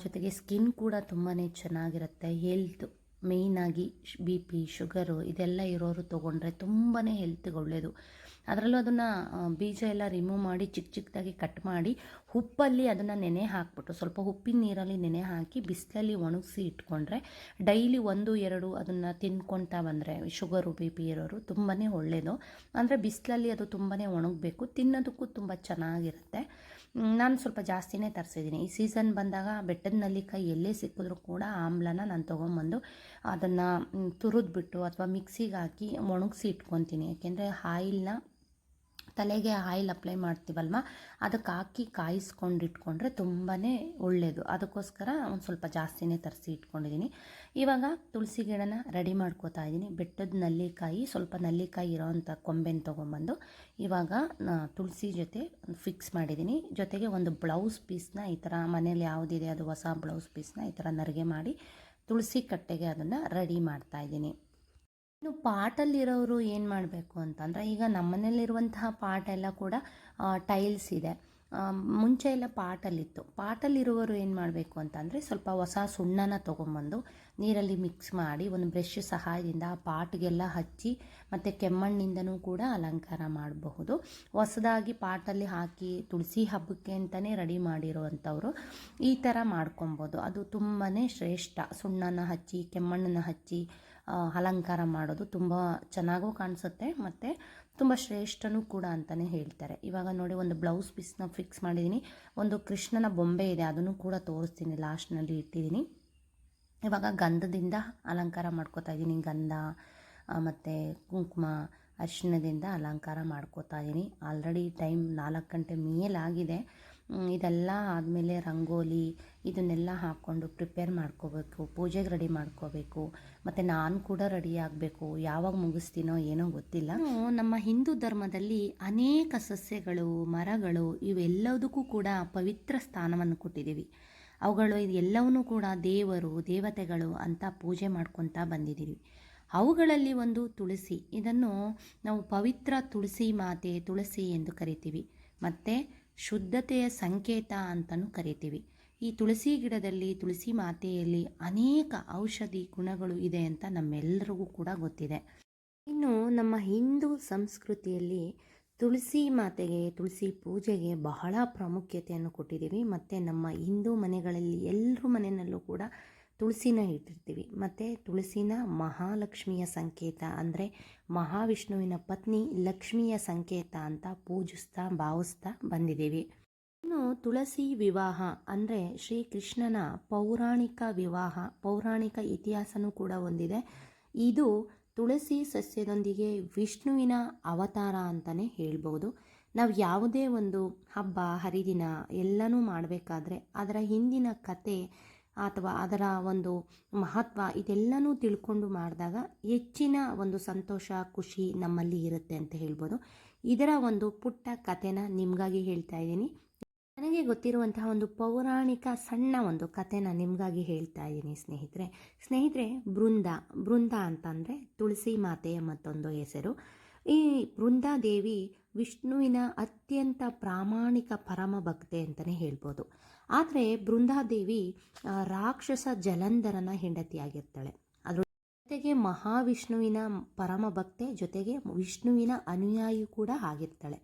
ಜೊತೆಗೆ ಸ್ಕಿನ್ ಕೂಡ ತುಂಬಾ ಚೆನ್ನಾಗಿರುತ್ತೆ. ಹೆಲ್ತ್ ಮೇಯ್ನಾಗಿ ಬಿ ಪಿ ಶುಗರು ಇದೆಲ್ಲ ಇರೋರು ತೊಗೊಂಡ್ರೆ ತುಂಬಾ ಹೆಲ್ತ್ಗೆ ಒಳ್ಳೆಯದು ಅದರಲ್ಲೂ ಅದನ್ನು ಬೀಜ ಎಲ್ಲ ರಿಮೂವ್ ಮಾಡಿ ಚಿಕ್ಕ ಚಿಕ್ಕದಾಗಿ ಕಟ್ ಮಾಡಿ ಉಪ್ಪಲ್ಲಿ ಅದನ್ನು ನೆನೆ ಹಾಕ್ಬಿಟ್ಟು, ಸ್ವಲ್ಪ ಉಪ್ಪಿನ ನೀರಲ್ಲಿ ನೆನೆ ಹಾಕಿ ಬಿಸಿಲಲ್ಲಿ ಒಣಗಿಸಿ ಇಟ್ಕೊಂಡ್ರೆ ಡೈಲಿ ಒಂದು, ಎರಡು ಅದನ್ನು ತಿನ್ಕೊತಾ ಬಂದರೆ ಶುಗರು ಬಿ ಪಿ ಇರೋರು ತುಂಬಾ ಒಳ್ಳೆಯದು ಅಂದರೆ ಬಿಸಿಲಲ್ಲಿ ಅದು ತುಂಬಾ ಒಣಗಬೇಕು, ತಿನ್ನೋದಕ್ಕೂ ತುಂಬ ಚೆನ್ನಾಗಿರುತ್ತೆ. ನಾನು ಸ್ವಲ್ಪ ಜಾಸ್ತಿನೇ ತರಿಸಿದ್ದೀನಿ ಈ ಸೀಸನ್ ಬಂದಾಗ ಬೆಟ್ಟದ ನಲ್ಲಿಕಾಯಿ ಎಲ್ಲೇ ಸಿಕ್ಕಿದ್ರೂ ಕೂಡ ಆಮ್ಲನ ನಾನು ತೊಗೊಂಬಂದು ಅದನ್ನು ತುರಿದ್ಬಿಟ್ಟು ಅಥವಾ ಮಿಕ್ಸಿಗೆ ಹಾಕಿ ಒಣಗಿಸಿ ಇಟ್ಕೊತೀನಿ. ಯಾಕೆಂದರೆ ಆಯಿಲ್ನ ತಲೆಗೆ ಆಯಿಲ್ ಅಪ್ಲೈ ಮಾಡ್ತೀವಲ್ವ? ಅದಕ್ಕೆ ಹಾಕಿ ಕಾಯಿಸ್ಕೊಂಡು ಇಟ್ಕೊಂಡ್ರೆ ತುಂಬಾ ಒಳ್ಳೆಯದು ಅದಕ್ಕೋಸ್ಕರ ಒಂದು ಸ್ವಲ್ಪ ಜಾಸ್ತಿನೇ ತರಿಸಿ ಇಟ್ಕೊಂಡಿದ್ದೀನಿ. ಇವಾಗ ತುಳಸಿ ಗಿಡನ ರೆಡಿ ಮಾಡ್ಕೋತಾ ಇದ್ದೀನಿ. ಬೆಟ್ಟದ ನಲ್ಲಿಕಾಯಿ, ಸ್ವಲ್ಪ ನಲ್ಲಿಕಾಯಿ ಇರೋವಂಥ ಕೊಂಬೆನ ತೊಗೊಂಬಂದು ಇವಾಗ ತುಳಸಿ ಜೊತೆ ಫಿಕ್ಸ್ ಮಾಡಿದ್ದೀನಿ. ಜೊತೆಗೆ ಒಂದು ಬ್ಲೌಸ್ ಪೀಸ್ನ ಈ ಥರ ಮನೇಲಿ ಯಾವುದಿದೆ ಅದು ಹೊಸ ಬ್ಲೌಸ್ ಪೀಸ್ನ ಈ ಥರ ನರಿಗೆ ಮಾಡಿ ತುಳಸಿ ಕಟ್ಟೆಗೆ ಅದನ್ನು ರೆಡಿ ಮಾಡ್ತಾ ಇದ್ದೀನಿ. ಇನ್ನು ಪಾಟಲ್ಲಿರೋರು ಏನು ಮಾಡಬೇಕು ಅಂತಂದರೆ, ಈಗ ನಮ್ಮನೇಲಿರುವಂತಹ ಪಾಟ್ ಎಲ್ಲ ಕೂಡ ಟೈಲ್ಸ್ ಇದೆ. ಮುಂಚೆ ಎಲ್ಲ ಪಾಟಲ್ಲಿತ್ತು. ಪಾಟಲ್ಲಿರುವವರು ಏನು ಮಾಡಬೇಕು ಅಂತಂದರೆ, ಸ್ವಲ್ಪ ಹೊಸ ಸುಣ್ಣನ ತೊಗೊಂಬಂದು ನೀರಲ್ಲಿ ಮಿಕ್ಸ್ ಮಾಡಿ ಒಂದು ಬ್ರಷ್ ಸಹಾಯದಿಂದ ಆ ಪಾಟ್ಗೆಲ್ಲ ಹಚ್ಚಿ, ಮತ್ತು ಕೆಮ್ಮಣ್ಣಿಂದನೂ ಕೂಡ ಅಲಂಕಾರ ಮಾಡಬಹುದು. ಹೊಸದಾಗಿ ಪಾಟಲ್ಲಿ ಹಾಕಿ ತುಳಸಿ ಹಬ್ಬಕ್ಕೆ ಅಂತಲೇ ರೆಡಿ ಮಾಡಿರುವಂಥವ್ರು ಈ ಥರ ಮಾಡ್ಕೊಬೋದು. ಅದು ತುಂಬಾ ಶ್ರೇಷ್ಠ. ಸುಣ್ಣನ ಹಚ್ಚಿ, ಕೆಮ್ಮಣ್ಣನ ಹಚ್ಚಿ ಅಲಂಕಾರ ಮಾಡೋದು ತುಂಬ ಚೆನ್ನಾಗೂ ಕಾಣಿಸುತ್ತೆ ಮತ್ತು ತುಂಬ ಶ್ರೇಷ್ಠನೂ ಕೂಡ ಅಂತಲೇ ಹೇಳ್ತಾರೆ. ಇವಾಗ ನೋಡಿ ಒಂದು ಬ್ಲೌಸ್ ಪೀಸ್ನ ಫಿಕ್ಸ್ ಮಾಡಿದ್ದೀನಿ ಒಂದು ಕೃಷ್ಣನ ಬೊಂಬೆ ಇದೆ, ಅದನ್ನು ಕೂಡ ತೋರಿಸ್ತೀನಿ ಲಾಸ್ಟ್ನಲ್ಲಿ ಇಟ್ಟಿದ್ದೀನಿ ಇವಾಗ ಗಂಧದಿಂದ ಅಲಂಕಾರ ಮಾಡ್ಕೋತಾ ಇದ್ದೀನಿ ಗಂಧ ಮತ್ತು ಕುಂಕುಮ, ಅರಿಶಿಣದಿಂದ ಅಲಂಕಾರ ಮಾಡ್ಕೋತಾ ಇದ್ದೀನಿ ಆಲ್ರೆಡಿ ಟೈಮ್ ನಾಲ್ಕು ಗಂಟೆ ಮೇಲಾಗಿದೆ ಇದೆಲ್ಲ ಆದಮೇಲೆ ರಂಗೋಲಿ, ಇದನ್ನೆಲ್ಲ ಹಾಕ್ಕೊಂಡು ಪ್ರಿಪೇರ್ ಮಾಡ್ಕೋಬೇಕು, ಪೂಜೆಗೆ ರೆಡಿ ಮಾಡ್ಕೋಬೇಕು. ಮತ್ತು ನಾನು ಕೂಡ ರೆಡಿ ಆಗಬೇಕು. ಯಾವಾಗ ಮುಗಿಸ್ತೀನೋ ಏನೋ ಗೊತ್ತಿಲ್ಲ. ನಮ್ಮ ಹಿಂದೂ ಧರ್ಮದಲ್ಲಿ ಅನೇಕ ಸಸ್ಯಗಳು, ಮರಗಳು ಇವೆಲ್ಲದಕ್ಕೂ ಕೂಡ ಪವಿತ್ರ ಸ್ಥಾನವನ್ನು ಕೊಟ್ಟಿದ್ದೀವಿ. ಅವುಗಳು ಎಲ್ಲವನ್ನೂ ಕೂಡ ದೇವರು, ದೇವತೆಗಳು ಅಂತ ಪೂಜೆ ಮಾಡ್ಕೊತಾ ಬಂದಿದ್ದೀವಿ. ಅವುಗಳಲ್ಲಿ ಒಂದು ತುಳಸಿ. ಇದನ್ನು ನಾವು ಪವಿತ್ರ ತುಳಸಿ ಮಾತೆ, ತುಳಸಿ ಎಂದು ಕರಿತೀವಿ. ಮತ್ತು ಶುದ್ಧತೆಯ ಸಂಕೇತ ಅಂತಲೂ ಕರಿತೀವಿ. ಈ ತುಳಸಿ ಗಿಡದಲ್ಲಿ, ತುಳಸಿ ಮಾತೆಯಲ್ಲಿ ಅನೇಕ ಔಷಧಿ ಗುಣಗಳು ಇದೆ ಅಂತ ನಮ್ಮೆಲ್ಲರಿಗೂ ಕೂಡ ಗೊತ್ತಿದೆ. ಇನ್ನು ನಮ್ಮ ಹಿಂದೂ ಸಂಸ್ಕೃತಿಯಲ್ಲಿ ತುಳಸಿ ಮಾತೆಗೆ, ತುಳಸಿ ಪೂಜೆಗೆ ಬಹಳ ಪ್ರಾಮುಖ್ಯತೆಯನ್ನು ಕೊಟ್ಟಿದ್ದೀವಿ. ಮತ್ತು ನಮ್ಮ ಹಿಂದೂ ಮನೆಗಳಲ್ಲಿ ಎಲ್ಲರ ಮನೆಯಲ್ಲೂ ಕೂಡ ತುಳಸಿನ ಇಟ್ಟಿರ್ತೀವಿ. ಮತ್ತು ತುಳಸಿನ ಮಹಾಲಕ್ಷ್ಮಿಯ ಸಂಕೇತ ಅಂದರೆ ಮಹಾವಿಷ್ಣುವಿನ ಪತ್ನಿ ಲಕ್ಷ್ಮಿಯ ಸಂಕೇತ ಅಂತ ಪೂಜಿಸ್ತಾ ಭಾವಿಸ್ತಾ ಬಂದಿದ್ದೀವಿ. ಇನ್ನು ತುಳಸಿ ವಿವಾಹ ಅಂದರೆ ಶ್ರೀಕೃಷ್ಣನ ಪೌರಾಣಿಕ ವಿವಾಹ, ಪೌರಾಣಿಕ ಇತಿಹಾಸನೂ ಕೂಡ ಹೊಂದಿದೆ ಇದು ತುಳಸಿ ಸಸ್ಯದೊಂದಿಗೆ ವಿಷ್ಣುವಿನ ಅವತಾರ ಅಂತಲೇ ಹೇಳ್ಬೋದು. ನಾವು ಯಾವುದೇ ಒಂದು ಹಬ್ಬ, ಹರಿದಿನ ಎಲ್ಲನೂ ಮಾಡಬೇಕಾದ್ರೆ ಅದರ ಹಿಂದಿನ ಕತೆ ಅಥವಾ ಅದರ ಒಂದು ಮಹತ್ವ ಇದೆಲ್ಲನೂ ತಿಳ್ಕೊಂಡು ಮಾಡಿದಾಗ ಹೆಚ್ಚಿನ ಒಂದು ಸಂತೋಷ, ಖುಷಿ ನಮ್ಮಲ್ಲಿ ಇರುತ್ತೆ ಅಂತ ಹೇಳ್ಬೋದು. ಇದರ ಒಂದು ಪುಟ್ಟ ಕಥೆನ ನಿಮಗಾಗಿ ಹೇಳ್ತಾ ಇದ್ದೀನಿ. ನನಗೆ ಗೊತ್ತಿರುವಂತಹ ಒಂದು ಪೌರಾಣಿಕ ಸಣ್ಣ ಒಂದು ಕಥೆನ ನಿಮಗಾಗಿ ಹೇಳ್ತಾ ಇದ್ದೀನಿ ಸ್ನೇಹಿತರೆ. ಸ್ನೇಹಿತರೆ, ಬೃಂದ ಬೃಂದ ಅಂತಂದರೆ ತುಳಸಿ ಮಾತೆಯ ಮತ್ತೊಂದು ಹೆಸರು. ಈ ಬೃಂದಾದೇವಿ ವಿಷ್ಣುವಿನ ಅತ್ಯಂತ ಪ್ರಾಮಾಣಿಕ ಪರಮ ಭಕ್ತೆ ಅಂತಲೇ ಹೇಳ್ಬೋದು. ಆದರೆ ಬೃಂದಾದೇವಿ ರಾಕ್ಷಸ ಜಲಂಧರನ ಹೆಂಡತಿಯಾಗಿರ್ತಾಳೆ. ಅದ್ರ ಜೊತೆಗೆ ಮಹಾವಿಷ್ಣುವಿನ ಪರಮ ಭಕ್ತೆ ಜೊತೆಗೆ ವಿಷ್ಣುವಿನ ಅನುಯಾಯಿ ಕೂಡ ಆಗಿರ್ತಾಳೆ.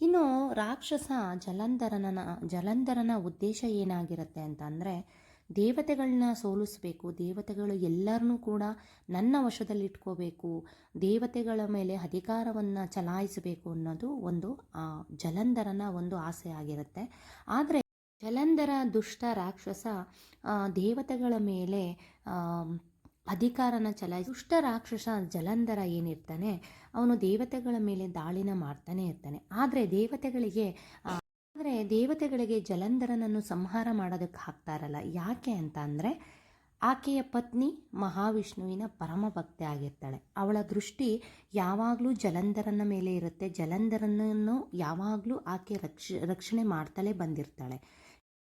ಇನ್ನು ರಾಕ್ಷಸ ಜಲಂಧರನ ಜಲಂಧರನ ಉದ್ದೇಶ ಏನಾಗಿರುತ್ತೆ ಅಂತ ಅಂದರೆ ದೇವತೆಗಳನ್ನ ಸೋಲಿಸಬೇಕು ದೇವತೆಗಳು ಎಲ್ಲರನ್ನೂ ಕೂಡ ನನ್ನ ವಶದಲ್ಲಿಟ್ಕೋಬೇಕು ದೇವತೆಗಳ ಮೇಲೆ ಅಧಿಕಾರವನ್ನು ಚಲಾಯಿಸಬೇಕು ಅನ್ನೋದು ಒಂದು ಆ, ಜಲಂಧರನ ಒಂದು ಆಸೆ ಆಗಿರುತ್ತೆ. ಆದರೆ ಜಲಂಧರ ದುಷ್ಟ ರಾಕ್ಷಸ ದೇವತೆಗಳ ಮೇಲೆ ಅಧಿಕಾರನ ಚಲಾಯಿಸಿ, ದುಷ್ಟ ರಾಕ್ಷಸ ಜಲಂಧರ ಏನಿರ್ತಾನೆ, ಅವನು ದೇವತೆಗಳ ಮೇಲೆ ದಾಳಿನ ಮಾಡ್ತಾನೆ ಇರ್ತಾನೆ. ಆದರೆ ದೇವತೆಗಳಿಗೆ ಆದರೆ ದೇವತೆಗಳಿಗೆ ಜಲಂಧರನನ್ನು ಸಂಹಾರ ಮಾಡೋದಕ್ಕೆ ಹಾಕ್ತಾರಲ್ಲ, ಯಾಕೆ ಅಂತ ಅಂದರೆ, ಆಕೆಯ ಪತ್ನಿ ಮಹಾವಿಷ್ಣುವಿನ ಪರಮ ಭಕ್ತಿ ಆಗಿರ್ತಾಳೆ. ಅವಳ ದೃಷ್ಟಿ ಯಾವಾಗಲೂ ಜಲಂಧರನ ಮೇಲೆ ಇರುತ್ತೆ, ಜಲಂಧರನನ್ನು ಯಾವಾಗಲೂ ಆಕೆ ರಕ್ಷ, ರಕ್ಷಣೆ ಮಾಡ್ತಲೇ ಬಂದಿರ್ತಾಳೆ.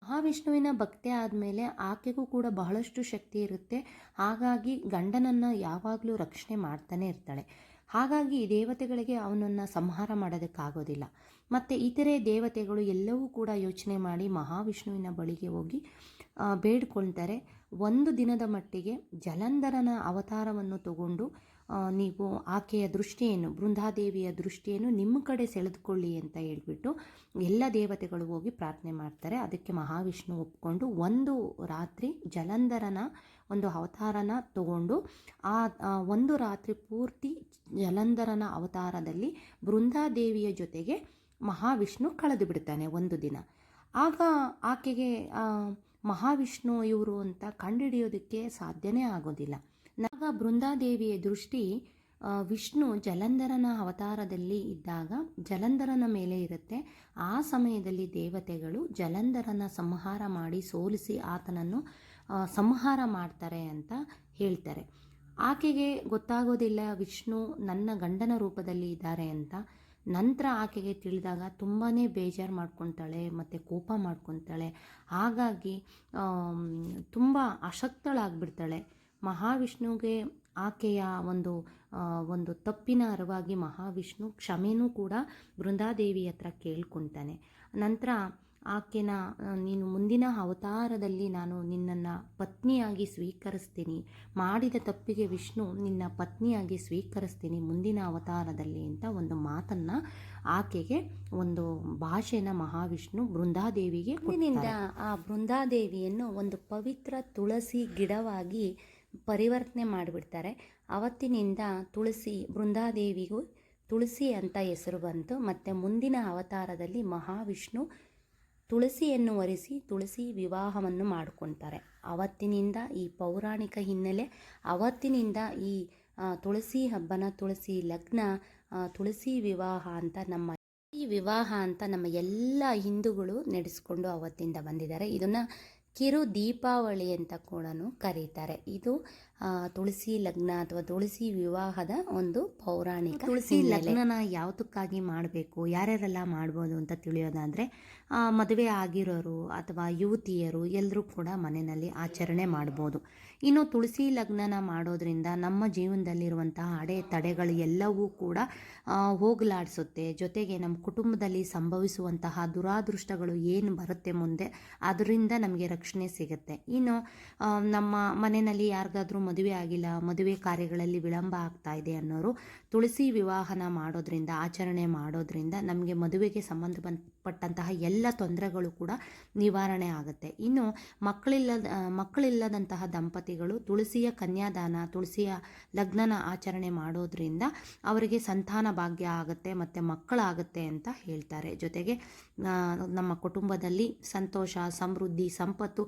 ಮಹಾವಿಷ್ಣುವಿನ ಭಕ್ತಿ ಆದಮೇಲೆ ಆಕೆಗೂ ಕೂಡ ಬಹಳಷ್ಟು ಶಕ್ತಿ ಇರುತ್ತೆ. ಹಾಗಾಗಿ ಗಂಡನನ್ನು ಯಾವಾಗಲೂ ರಕ್ಷಣೆ ಮಾಡ್ತಾನೆ ಇರ್ತಾಳೆ. ಹಾಗಾಗಿ ದೇವತೆಗಳಿಗೆ ಅವನನ್ನು ಸಂಹಾರ ಮಾಡೋದಕ್ಕಾಗೋದಿಲ್ಲ. ಮತ್ತು ಇತರೆ ದೇವತೆಗಳು ಎಲ್ಲವೂ ಕೂಡ ಯೋಚನೆ ಮಾಡಿ ಮಹಾವಿಷ್ಣುವಿನ ಬಳಿಗೆ ಹೋಗಿ ಬೇಡ್ಕೊಳ್ತಾರೆ. ಒಂದು ದಿನದ ಮಟ್ಟಿಗೆ ಜಲಂಧರನ ಅವತಾರವನ್ನು ತಗೊಂಡು ನೀವು ಆಕೆಯ ದೃಷ್ಟಿಯನ್ನು, ಬೃಂದಾದೇವಿಯ ದೃಷ್ಟಿಯನ್ನು ನಿಮ್ಮ ಕಡೆ ಸೆಳೆದುಕೊಳ್ಳಿ ಅಂತ ಹೇಳ್ಬಿಟ್ಟು ಎಲ್ಲ ದೇವತೆಗಳು ಹೋಗಿ ಪ್ರಾರ್ಥನೆ ಮಾಡ್ತಾರೆ. ಅದಕ್ಕೆ ಮಹಾವಿಷ್ಣು ಒಪ್ಕೊಂಡು ಒಂದು ರಾತ್ರಿ ಜಲಂಧರನ, ಒಂದು ಅವತಾರನ ತಗೊಂಡು ಆ ಒಂದು ರಾತ್ರಿ ಪೂರ್ತಿ ಜಲಂಧರನ ಅವತಾರದಲ್ಲಿ ಬೃಂದಾದೇವಿಯ ಜೊತೆಗೆ ಮಹಾವಿಷ್ಣು ಕಳೆದು ಬಿಡ್ತಾನೆ ಒಂದು ದಿನ. ಆಗ ಆಕೆಗೆ ಮಹಾವಿಷ್ಣು ಇವರು ಅಂತ ಕಂಡುಹಿಡಿಯೋದಕ್ಕೆ ಸಾಧ್ಯನೇ ಆಗೋದಿಲ್ಲ. ಆಗ ಬೃಂದಾದೇವಿಯ ದೃಷ್ಟಿ ವಿಷ್ಣು ಜಲಂಧರನ ಅವತಾರದಲ್ಲಿ ಇದ್ದಾಗ ಜಲಂಧರನ ಮೇಲೆ ಇರುತ್ತೆ. ಆ ಸಮಯದಲ್ಲಿ ದೇವತೆಗಳು ಜಲಂಧರನ ಸಂಹಾರ ಮಾಡಿ ಸೋಲಿಸಿ ಆತನನ್ನು ಸಂಹಾರ ಮಾಡ್ತಾರೆ ಅಂತ ಹೇಳ್ತಾರೆ. ಆಕೆಗೆ ಗೊತ್ತಾಗೋದಿಲ್ಲ, ವಿಷ್ಣು ನನ್ನ ಗಂಡನ ರೂಪದಲ್ಲಿ ಇದ್ದಾರೆ ಅಂತ. ನಂತರ ಆಕೆಗೆ ತಿಳಿದಾಗ ತುಂಬಾ ಬೇಜಾರು ಮಾಡ್ಕೊತಾಳೆ, ಮತ್ತು ಕೋಪ ಮಾಡ್ಕೊತಾಳೆ. ಹಾಗಾಗಿ ತುಂಬ ಅಶಕ್ತಳಾಗ್ಬಿಡ್ತಾಳೆ. ಮಹಾವಿಷ್ಣುವಿಗೆ ಆಕೆಯ ಒಂದು ಒಂದು ತಪ್ಪಿನ ಅರಿವಾಗಿ ಮಹಾವಿಷ್ಣು ಕ್ಷಮೆನೂ ಕೂಡ ಬೃಂದಾದೇವಿ ಹತ್ರ ಕೇಳ್ಕೊತಾನೆ ನಂತರ ಆಕೆನ ನೀನು ಮುಂದಿನ ಅವತಾರದಲ್ಲಿ ನಾನು ನಿನ್ನನ್ನು ಪತ್ನಿಯಾಗಿ ಸ್ವೀಕರಿಸ್ತೀನಿ. ಮಾಡಿದ ತಪ್ಪಿಗೆ ವಿಷ್ಣು ನಿನ್ನ ಪತ್ನಿಯಾಗಿ ಸ್ವೀಕರಿಸ್ತೀನಿ ಮುಂದಿನ ಅವತಾರದಲ್ಲಿ ಅಂತ ಒಂದು ಮಾತನ್ನು ಆಕೆಗೆ, ಒಂದು ಭಾಷೆನ ಮಹಾವಿಷ್ಣು ಬೃಂದಾದೇವಿಗೆ ಆ ಬೃಂದಾದೇವಿಯನ್ನು ಒಂದು ಪವಿತ್ರ ತುಳಸಿ ಗಿಡವಾಗಿ ಪರಿವರ್ತನೆ ಮಾಡಿಬಿಡ್ತಾರೆ. ಅವತ್ತಿನಿಂದ ತುಳಸಿ ಬೃಂದಾದೇವಿಗೂ ತುಳಸಿ ಅಂತ ಹೆಸರು ಬಂತು. ಮತ್ತು ಮುಂದಿನ ಅವತಾರದಲ್ಲಿ ಮಹಾವಿಷ್ಣು ತುಳಸಿಯನ್ನು ಒರೆಸಿ ತುಳಸಿ ವಿವಾಹವನ್ನು ಮಾಡ್ಕೊತಾರೆ ಅವತ್ತಿನಿಂದ ಈ ಪೌರಾಣಿಕ ಹಿನ್ನೆಲೆ, ಅವತ್ತಿನಿಂದ ಈ ತುಳಸಿ ಹಬ್ಬನ ತುಳಸಿ ಲಗ್ನ ತುಳಸಿ ವಿವಾಹ ಅಂತ ನಮ್ಮ, ಈ ವಿವಾಹ ಅಂತ ನಮ್ಮ ಎಲ್ಲ ಹಿಂದೂಗಳು ನಡೆಸ್ಕೊಂಡು ಅವತ್ತಿಂದ ಬಂದಿದ್ದಾರೆ. ಇದನ್ನು ಕಿರು ದೀಪಾವಳಿ ಅಂತ ಕೂಡ ಕರೀತಾರೆ. ಇದು ತುಳಸಿ ಲಗ್ನ ಅಥವಾ ತುಳಸಿ ವಿವಾಹದ ಒಂದು ಪೌರಾಣಿಕ ತುಳಸಿ ಲಗ್ನನ ಯಾವುದಕ್ಕಾಗಿ ಮಾಡಬೇಕು ಯಾರ್ಯಾರೆಲ್ಲ ಮಾಡ್ಬೋದು ಅಂತ ತಿಳಿಯೋದಾದರೆ ಮದುವೆ ಆಗಿರೋರು ಅಥವಾ ಯುವತಿಯರು ಎಲ್ಲರೂ ಕೂಡ ಮನೆಯಲ್ಲಿ ಆಚರಣೆ ಮಾಡ್ಬೋದು. ಇನ್ನು ತುಳಸಿ ಲಗ್ನನ ಮಾಡೋದ್ರಿಂದ ನಮ್ಮ ಜೀವನದಲ್ಲಿರುವಂತಹ ಅಡೆ ತಡೆಗಳು ಎಲ್ಲವೂ ಕೂಡ ಹೋಗಲಾಡಿಸುತ್ತೆ. ಜೊತೆಗೆ ನಮ್ಮ ಕುಟುಂಬದಲ್ಲಿ ಸಂಭವಿಸುವಂತಹ ದುರಾದೃಷ್ಟಗಳು ಏನು ಬರುತ್ತೆ ಮುಂದೆ, ಅದರಿಂದ ನಮಗೆ ರಕ್ಷಣೆ ಸಿಗುತ್ತೆ. ಇನ್ನು ನಮ್ಮ ಮನೆಯಲ್ಲಿ ಯಾರಿಗಾದರೂ ಮದುವೆ ಆಗಿಲ್ಲ, ಮದುವೆ ಕಾರ್ಯಗಳಲ್ಲಿ ವಿಳಂಬ ಆಗ್ತಾ ಇದೆ ಅನ್ನೋರು ತುಳಸಿ ವಿವಾಹನ ಮಾಡೋದ್ರಿಂದ, ಆಚರಣೆ ಮಾಡೋದ್ರಿಂದ ನಮಗೆ ಮದುವೆಗೆ ಸಂಬಂಧಪಟ್ಟಂತಹ ಎಲ್ಲ ತೊಂದರೆಗಳು ಕೂಡ ನಿವಾರಣೆ ಆಗುತ್ತೆ. ಇನ್ನು ಮಕ್ಕಳಿಲ್ಲದ ಮಕ್ಕಳಿಲ್ಲದಂತಹ ದಂಪತಿಗಳು ತುಳಸಿಯ ಕನ್ಯಾದಾನ, ತುಳಸಿಯ ಲಗ್ನನ ಆಚರಣೆ ಮಾಡೋದ್ರಿಂದ ಅವರಿಗೆ ಸಂತಾನ ಭಾಗ್ಯ ಆಗುತ್ತೆ ಮತ್ತು ಮಕ್ಕಳಾಗುತ್ತೆ ಅಂತ ಹೇಳ್ತಾರೆ. ಜೊತೆಗೆ ನಮ್ಮ ಕುಟುಂಬದಲ್ಲಿ ಸಂತೋಷ, ಸಮೃದ್ಧಿ, ಸಂಪತ್ತು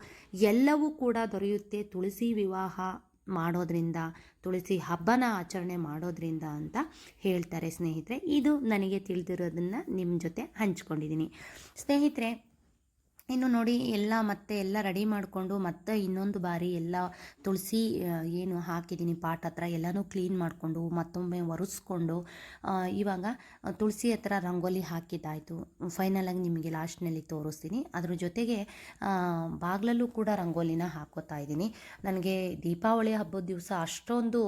ಎಲ್ಲವೂ ಕೂಡ ದೊರೆಯುತ್ತೆ. ತುಳಸಿ ವಿವಾಹ ಮಾಡೋದ್ರಿಂದ, ತುಳಸಿ ಹಬ್ಬನ ಆಚರಣೆ ಮಾಡೋದ್ರಿಂದ ಅಂತ ಹೇಳ್ತಾರೆ ಸ್ನೇಹಿತರೆ. ಇದು ನನಗೆ ತಿಳಿದಿರೋದನ್ನು ನಿಮ್ಮ ಜೊತೆ ಹಂಚ್ಕೊಂಡಿದ್ದೀನಿ ಸ್ನೇಹಿತರೆ ಇನ್ನು ನೋಡಿ ಎಲ್ಲ ಮತ್ತೆ ಎಲ್ಲ ರೆಡಿ ಮಾಡಿಕೊಂಡು ಮತ್ತೆ ಇನ್ನೊಂದು ಬಾರಿ ಎಲ್ಲ ತುಳಸಿ ಏನು ಹಾಕಿದ್ದೀನಿ ಪಾಟ್ ಹತ್ರ ಎಲ್ಲನೂ ಕ್ಲೀನ್ ಮಾಡಿಕೊಂಡು ಮತ್ತೊಮ್ಮೆ ಒರೆಸ್ಕೊಂಡು ಇವಾಗ ತುಳಸಿ ಹತ್ರ ರಂಗೋಲಿ ಹಾಕಿದ್ದಾಯಿತು. ಫೈನಲಾಗಿ ನಿಮಗೆ ಲಾಸ್ಟ್ನಲ್ಲಿ ತೋರಿಸ್ತೀನಿ. ಅದ್ರ ಜೊತೆಗೆ ಬಾಗ್ಲಲ್ಲೂ ಕೂಡ ರಂಗೋಲಿನ ಹಾಕೋತಾ ಇದ್ದೀನಿ. ನನಗೆ ದೀಪಾವಳಿ ಹಬ್ಬದ ದಿವಸ ಅಷ್ಟೊಂದು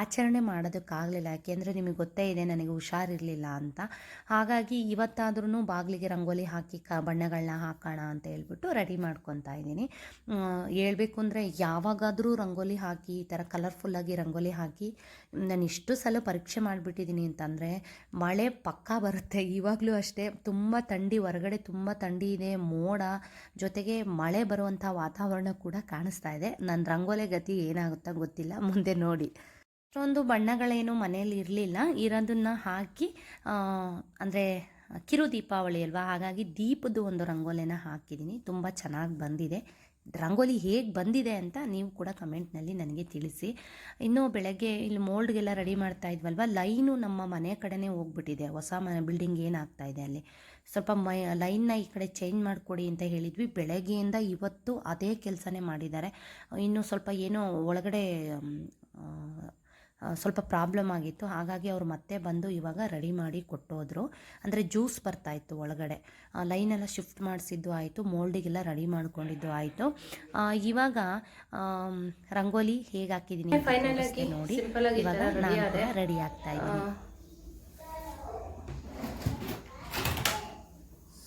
ಆಚರಣೆ ಮಾಡೋದಕ್ಕಾಗಲಿಲ್ಲ. ಯಾಕೆಂದರೆ ನಿಮಗೆ ಗೊತ್ತೇ ಇದೆ, ನನಗೆ ಹುಷಾರಿರಲಿಲ್ಲ ಅಂತ. ಹಾಗಾಗಿ ಇವತ್ತಾದ್ರೂ ಬಾಗಿಲಿಗೆ ರಂಗೋಲಿ ಹಾಕಿ ಕ ಬಣ್ಣಗಳನ್ನ ಹಾಕೋಣ ಅಂತ ಹೇಳ್ಬಿಟ್ಟು ರೆಡಿ ಮಾಡ್ಕೊತಾ ಇದ್ದೀನಿ. ಹೇಳ್ಬೇಕು ಅಂದರೆ ಯಾವಾಗಾದರೂ ರಂಗೋಲಿ ಹಾಕಿ, ಈ ಥರ ಕಲರ್ಫುಲ್ಲಾಗಿ ರಂಗೋಲಿ ಹಾಕಿ, ನಾನು ಇಷ್ಟು ಸಲ ಪರೀಕ್ಷೆ ಮಾಡಿಬಿಟ್ಟಿದ್ದೀನಿ ಅಂತಂದರೆ ಮಳೆ ಪಕ್ಕಾ ಬರುತ್ತೆ. ಇವಾಗಲೂ ಅಷ್ಟೇ ತುಂಬ ಥಂಡಿ, ಹೊರಗಡೆ ತುಂಬ ಥಂಡಿ ಇದೆ, ಮೋಡ, ಜೊತೆಗೆ ಮಳೆ ಬರುವಂಥ ವಾತಾವರಣ ಕೂಡ ಕಾಣಿಸ್ತಾ ಇದೆ. ನನ್ನ ರಂಗೋಲಿ ಗತಿ ಏನಾಗುತ್ತಾ ಗೊತ್ತಿಲ್ಲ, ಮುಂದೆ ನೋಡಿ. ಅಷ್ಟೊಂದು ಬಣ್ಣಗಳೇನು ಮನೆಯಲ್ಲಿ ಇರಲಿಲ್ಲ. ಇರೋದನ್ನು ಹಾಕಿ ಅಂದರೆ ಕಿರು ದೀಪಾವಳಿ ಅಲ್ವಾ? ಹಾಗಾಗಿ ದೀಪದ ಒಂದು ರಂಗೋಲಿನ ಹಾಕಿದ್ದೀನಿ. ತುಂಬ ಚೆನ್ನಾಗಿ ಬಂದಿದೆ. ರಂಗೋಲಿ ಹೇಗೆ ಬಂದಿದೆ ಅಂತ ನೀವು ಕೂಡ ಕಮೆಂಟ್ನಲ್ಲಿ ನನಗೆ ತಿಳಿಸಿ. ಇನ್ನು ಬೆಳಗ್ಗೆ ಇಲ್ಲಿ ಮೋಲ್ಡ್ಗೆಲ್ಲ ರೆಡಿ ಮಾಡ್ತಾ ಇದ್ವಲ್ವ? ಲೈನು ನಮ್ಮ ಮನೆ ಕಡೆನೇ ಹೋಗ್ಬಿಟ್ಟಿದೆ. ಹೊಸ ಮನೆ ಬಿಲ್ಡಿಂಗ್ ಏನಾಗ್ತಾ ಇದೆ ಅಲ್ಲಿ. ಸ್ವಲ್ಪ ಮೈ, ಲೈನ್ನ ಈ ಕಡೆ ಚೇಂಜ್ ಮಾಡಿಕೊಡಿ ಅಂತ ಹೇಳಿದ್ವಿ. ಬೆಳಗ್ಗೆಯಿಂದ ಇವತ್ತು ಅದೇ ಕೆಲಸನೇ ಮಾಡಿದ್ದಾರೆ. ಇನ್ನು ಸ್ವಲ್ಪ ಏನೋ ಒಳಗಡೆ ಸ್ವಲ್ಪ ಪ್ರಾಬ್ಲಮ್ ಆಗಿತ್ತು. ಹಾಗಾಗಿ ಅವರು ಮತ್ತೆ ಬಂದು ಇವಾಗ ರೆಡಿ ಮಾಡಿ ಕೊಟ್ಟೋದ್ರು. ಅಂದರೆ ಜ್ಯೂಸ್ ಬರ್ತಾಯಿತ್ತು ಒಳಗಡೆ. ಲೈನೆಲ್ಲ ಶಿಫ್ಟ್ ಮಾಡಿಸಿದ್ದು ಆಯಿತು ಮೋಲ್ಡಿಗೆಲ್ಲ ರೆಡಿ ಮಾಡ್ಕೊಂಡಿದ್ದು ಆಯಿತು. ಇವಾಗ ರಂಗೋಲಿ ಹೇಗೆ ಹಾಕಿದ್ದೀನಿ ನೋಡಿ. ಇವಾಗ ನಾನು. ರೆಡಿ ಆಗ್ತಾ ಇದ್ದೀನಿ.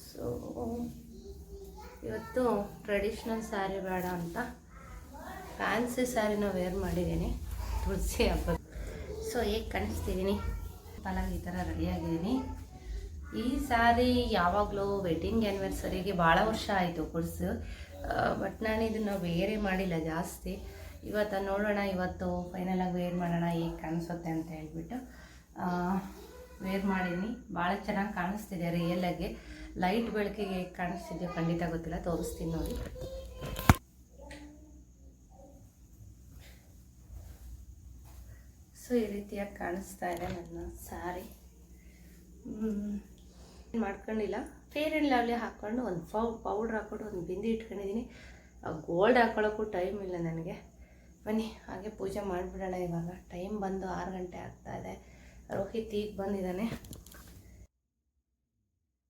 ಸೊ ಇವತ್ತು ಟ್ರೆಡಿಷ್ನಲ್ ಸ್ಯಾರಿ ಬೇಡ ಅಂತ. ಫ್ಯಾನ್ಸಿ ಸ್ಯಾರಿನ ವೇರ್ ಮಾಡಿದ್ದೀನಿ. ತುಳಸಿ ಹಬ್ಬ ಸೊ, ಹೇಗೆ ಕಾಣಿಸ್ತಿದ್ದೀನಿ ಪಲಾವ್ ಈ ಥರ ರೆಡಿಯಾಗಿದ್ದೀನಿ ಈ ಸಾರಿ ಯಾವಾಗಲೂ ವೆಡ್ಡಿಂಗ್ ಆ್ಯನಿವರ್ಸರಿಗೆ ಭಾಳ ವರ್ಷ ಆಯಿತು ಕೊಡಿಸು ಬಟ್ ನಾನು ಇದನ್ನು ವೇರೇ ಮಾಡಿಲ್ಲ, ಜಾಸ್ತಿ. ಇವತ್ತು ನೋಡೋಣ, ಇವತ್ತು ಫೈನಲಾಗಿ ವೇರ್ ಮಾಡೋಣ, ಹೇಗೆ ಕಾಣಿಸುತ್ತೆ ಅಂತ ಹೇಳ್ಬಿಟ್ಟು ವೇರ್ ಮಾಡೀನಿ ಭಾಳ ಚೆನ್ನಾಗಿ ಕಾಣಿಸ್ತಿದೆ ರಿಯಲಾಗಿ ಲೈಟ್ ಬೆಳಕಿಗೆ ಕಾಣಿಸ್ತಿದೆಯೋ ಖಂಡಿತ ಗೊತ್ತಿಲ್ಲ, ತೋರಿಸ್ತೀನಿ ನೋಡಿ. ಸೊ ಈ ರೀತಿಯಾಗಿ ಕಾಣಿಸ್ತಾ ಇದೆ ನನ್ನ ಸ್ಯಾರಿ. ಮಾಡ್ಕೊಂಡಿಲ್ಲ? ಫೇರ್ ಆ್ಯಂಡ್ ಲವ್ಲಿ ಹಾಕ್ಕೊಂಡು ಒಂದು ಪೌ ಪೌಡ್ರ್ ಹಾಕ್ಕೊಂಡು ಒಂದು ಬಿಂದಿ ಇಟ್ಕೊಂಡಿದ್ದೀನಿ ಗೋಲ್ಡ್ ಹಾಕ್ಕೊಳ್ಳೋಕ್ಕೂ ಟೈಮ್ ಇಲ್ಲ ನನಗೆ. ಬನ್ನಿ, ಹಾಗೆ ಪೂಜೆ ಮಾಡಿಬಿಡೋಣ ಇವಾಗ. ಟೈಮ್ ಬಂದು ಆರು ಗಂಟೆ ಆಗ್ತಾ ಇದೆ. ರೋಹಿತ್ ಈಗ ಬಂದಿದ್ದಾನೆ.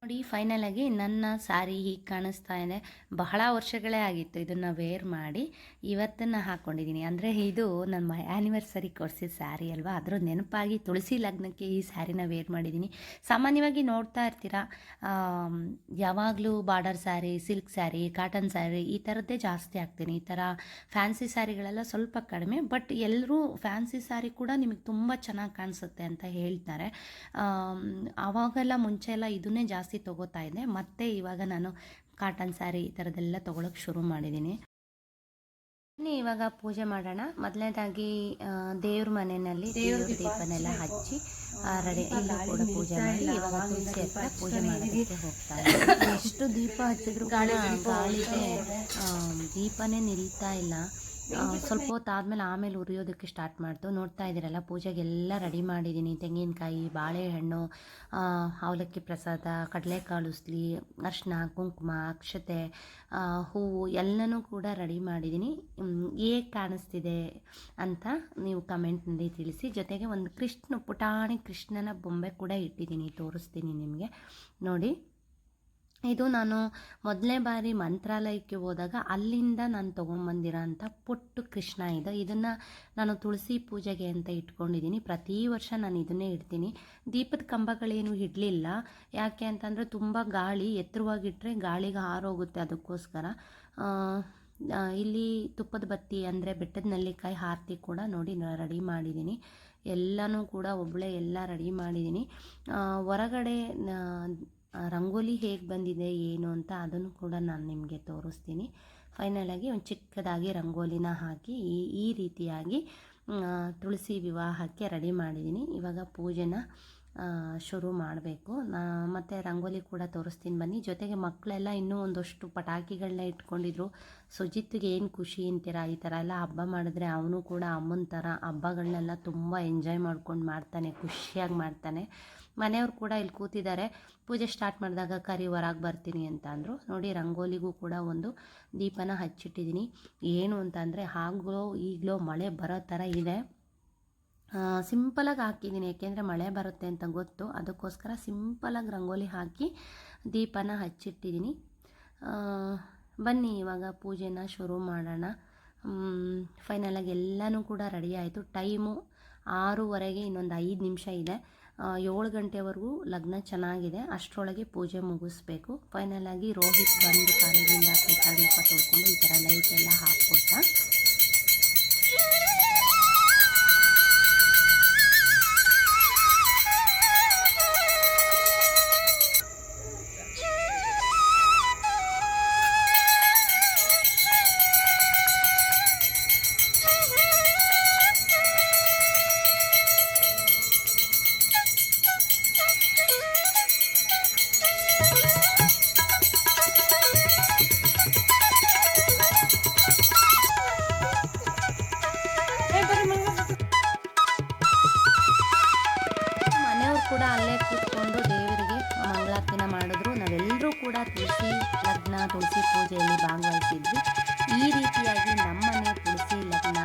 ನೋಡಿ ಫೈನಲ್ ಆಗಿ ನನ್ನ ಸ್ಯಾರಿ ಹೀಗೆ ಕಾಣಿಸ್ತಾ ಇದೆ. ಬಹಳ ವರ್ಷಗಳೇ ಆಗಿತ್ತು ಇದನ್ನು ವೇರ್ ಮಾಡಿ. ಇವತ್ತನ್ನು ಹಾಕ್ಕೊಂಡಿದ್ದೀನಿ ಅಂದರೆ ಇದು ನಮ್ಮ ಆ್ಯನಿವರ್ಸರಿ ಕೊಡಿಸಿದ ಸ್ಯಾರಿ ಅಲ್ವಾ? ಅದರ ನೆನಪಾಗಿ ತುಳಸಿ ಲಗ್ನಕ್ಕೆ ಈ ಸ್ಯಾರಿನ ವೇರ್ ಮಾಡಿದ್ದೀನಿ ಸಾಮಾನ್ಯವಾಗಿ ನೋಡ್ತಾ ಇರ್ತೀರಾ ಯಾವಾಗಲೂ border sari silk sari cotton sari ಈ ಥರದ್ದೇ ಜಾಸ್ತಿ ಹಾಕ್ತೀನಿ. ಈ ಥರ ಫ್ಯಾನ್ಸಿ ಸ್ಯಾರಿಗಳೆಲ್ಲ ಸ್ವಲ್ಪ ಕಡಿಮೆ ಬಟ್ ಎಲ್ಲರೂ ಫ್ಯಾನ್ಸಿ ಸ್ಯಾರಿ ಕೂಡ ನಿಮಗೆ ತುಂಬ ಚೆನ್ನಾಗಿ ಕಾಣಿಸುತ್ತೆ ಅಂತ ಹೇಳ್ತಾರೆ. ಆವಾಗೆಲ್ಲ ಮುಂಚೆ ಎಲ್ಲ ಇದನ್ನೇ ಜಾಸ್ತಿ ತೊಗೋತಾ ಇದ್ದೆ. ಮತ್ತೆ ಇವಾಗ ನಾನು ಕಾಟನ್ ಸ್ಯಾರಿ ಈ ಥರದ್ದೆಲ್ಲ ತೊಗೊಳಕ್ಕೆ ಶುರು ಮಾಡಿದ್ದೀನಿ ಇವಾಗ ಪೂಜೆ ಮಾಡೋಣ. ಮೊದಲನೇದಾಗಿ ದೇವ್ರ ಮನೆಯಲ್ಲಿ ದೇವ್ರ ದೀಪನೆಲ್ಲ ಹಚ್ಚಿ ರೆಡಿ ಇಲ್ಲೂ ಕೂಡ ಪೂಜೆ ಮಾಡಿ ಇವಾಗ ತುಳಸಿ ಹತ್ರ ಪೂಜೆ ಮಾಡೋದಕ್ಕೆ ಹೋಗ್ತಾ ಇದ್ದೀನಿ. ಎಷ್ಟು ದೀಪ ಹಚ್ಚಿದ್ರು ಗಾಳಿಗೆ ದೀಪನೇ ನಿಲ್ತಾ ಇಲ್ಲ. ಸ್ವಲ್ಪ ಹೊತ್ತು ಆದಮೇಲೆ ಆಮೇಲೆ ಉರಿಯೋದಕ್ಕೆ ಸ್ಟಾರ್ಟ್ ಮಾಡ್ತು. ನೋಡ್ತಾ ಇದ್ದೀರಲ್ಲ, ಪೂಜೆಗೆಲ್ಲ ರೆಡಿ ಮಾಡಿದ್ದೀನಿ ತೆಂಗಿನಕಾಯಿ, ಬಾಳೆಹಣ್ಣು ಅವಲಕ್ಕಿ ಪ್ರಸಾದ, ಕಡಲೆಕಾಳು ಉಸ್ಲಿ ಅರ್ಶಿನ ಕುಂಕುಮ, ಅಕ್ಷತೆ ಹೂವು ಎಲ್ಲನೂ ಕೂಡ ರೆಡಿ ಮಾಡಿದ್ದೀನಿ ಹೇಗೆ ಕಾಣಿಸ್ತಿದೆ ಅಂತ ನೀವು ಕಮೆಂಟ್ನಲ್ಲಿ ತಿಳಿಸಿ. ಜೊತೆಗೆ ಒಂದು ಕೃಷ್ಣ ಪುಟಾಣಿ ಕೃಷ್ಣನ ಬೊಂಬೆ ಕೂಡ ಇಟ್ಟಿದ್ದೀನಿ ತೋರಿಸ್ತೀನಿ ನಿಮಗೆ. ನೋಡಿ. ಇದು ನಾನು ಮೊದಲನೇ ಬಾರಿ ಮಂತ್ರಾಲಯಕ್ಕೆ ಹೋದಾಗ ಅಲ್ಲಿಂದ ನಾನು ತೊಗೊಂಬಂದಿರೋ ಅಂಥ ಪುಟ್ಟು ಕೃಷ್ಣ ಇದು. ಇದನ್ನು ನಾನು ತುಳಸಿ ಪೂಜೆಗೆ ಅಂತ ಇಟ್ಕೊಂಡಿದ್ದೀನಿ. ಪ್ರತಿ ವರ್ಷ ನಾನು ಇದನ್ನೇ ಇಡ್ತೀನಿ. ದೀಪದ ಕಂಬಗಳೇನು ಇಡಲಿಲ್ಲ. ಯಾಕೆ ಅಂತಂದರೆ ತುಂಬ ಗಾಳಿ ಎತ್ತರವಾಗಿಟ್ಟರೆ ಗಾಳಿಗೆ ಹಾರೋಗುತ್ತೆ ಅದಕ್ಕೋಸ್ಕರ. ಇಲ್ಲಿ ತುಪ್ಪದ ಬತ್ತಿ ಅಂದರೆ ಬೆಟ್ಟದ ನಲ್ಲಿಕಾಯಿ ಹಾರ್ತಿ ಕೂಡ ನೋಡಿ ರೆಡಿ ಮಾಡಿದ್ದೀನಿ. ಎಲ್ಲನೂ ಕೂಡ ಒಬ್ಬಳೇ ಎಲ್ಲ ರೆಡಿ ಮಾಡಿದ್ದೀನಿ. ಹೊರಗಡೆ ರಂಗೋಲಿ ಹೇಗೆ ಬಂದಿದೆ, ಏನು ಅಂತ ಅದನ್ನು ಕೂಡ ನಾನು ನಿಮಗೆ ತೋರಿಸ್ತೀನಿ. ಫೈನಲಾಗಿ ಒಂದು ಚಿಕ್ಕದಾಗಿ ರಂಗೋಲಿನ ಹಾಕಿ, ಈ ಈ ರೀತಿಯಾಗಿ ತುಳಸಿ ವಿವಾಹಕ್ಕೆ ರೆಡಿ ಮಾಡಿದ್ದೀನಿ ಇವಾಗ ಪೂಜೆನ ಶುರು ಮಾಡಬೇಕು. ನಾ, ಮತ್ತು ರಂಗೋಲಿ ಕೂಡ ತೋರಿಸ್ತೀನಿ ಬನ್ನಿ. ಜೊತೆಗೆ ಮಕ್ಕಳೆಲ್ಲ ಇನ್ನೂ ಒಂದಷ್ಟು ಪಟಾಕಿಗಳನ್ನ ಇಟ್ಕೊಂಡಿದ್ರು. ಸುಜಿತ್ಗೆ ಏನು ಖುಷಿ ಅಂತೀರ? ಈ ಥರ ಎಲ್ಲ ಹಬ್ಬ ಮಾಡಿದ್ರೆ ಅವನು ಕೂಡ ಅಮ್ಮನ ಥರ ಹಬ್ಬಗಳನ್ನೆಲ್ಲ ತುಂಬ ಎಂಜಾಯ್ ಮಾಡ್ಕೊಂಡು ಮಾಡ್ತಾನೆ, ಖುಷಿಯಾಗಿ ಮಾಡ್ತಾನೆ. ಮನೆಯವ್ರು ಕೂಡ ಇಲ್ಲಿ ಕೂತಿದ್ದಾರೆ. ಪೂಜೆ ಸ್ಟಾರ್ಟ್ ಮಾಡಿದಾಗ ಕರಿ ಹೊರಗೆ ಬರ್ತೀನಿ ಅಂತ ಅಂದರು. ನೋಡಿ ರಂಗೋಲಿಗೂ ಕೂಡ ಒಂದು ದೀಪನ ಹಚ್ಚಿಟ್ಟಿದ್ದೀನಿ ಏನು ಅಂತ ಅಂದರೆ ಆಗಲೋ ಈಗಲೋ ಮಳೆ ಬರೋ ಥರ ಇದೆ. ಸಿಂಪಲಾಗಿ ಹಾಕಿದ್ದೀನಿ ಏಕೆಂದರೆ ಮಳೆ ಬರುತ್ತೆ ಅಂತ ಗೊತ್ತು. ಅದಕ್ಕೋಸ್ಕರ ಸಿಂಪಲಾಗಿ ರಂಗೋಲಿ ಹಾಕಿ ದೀಪನ ಹಚ್ಚಿಟ್ಟಿದ್ದೀನಿ ಬನ್ನಿ ಇವಾಗ ಪೂಜೆನ ಶುರು ಮಾಡೋಣ. ಫೈನಲಾಗಿ ಎಲ್ಲನೂ ಕೂಡ ರೆಡಿ ಆಯಿತು. ಟೈಮು ಆರೂವರೆಗೆ ಇನ್ನೊಂದು ಐದು ನಿಮಿಷ ಇದೆ. ಏಳು ಗಂಟೆವರೆಗೂ ಲಗ್ನ ಚೆನ್ನಾಗಿದೆ. ಅಷ್ಟರೊಳಗೆ ಪೂಜೆ ಮುಗಿಸ್ಬೇಕು. ಫೈನಲ್ ಆಗಿ ರೋಹಿತ್ ಬಂದು ಕಾಲೇಜಿಂದ ಕೈ ಕಾಲು ಮುಖ ತೊಳ್ಕೊಂಡು ಈ ಥರ ಲೈಟ್ ಎಲ್ಲ ಹಾಕ್ಕೊಟ್ಟ ಲಗ್ನ, ತುಳಸಿ ಪೂಜೆಯಲ್ಲಿ ಭಾಗವಹಿಸಿದ್ವಿ. ಈ ರೀತಿಯಾಗಿ ನಮ್ಮನೆ ತುಳಸಿ ಲಗ್ನ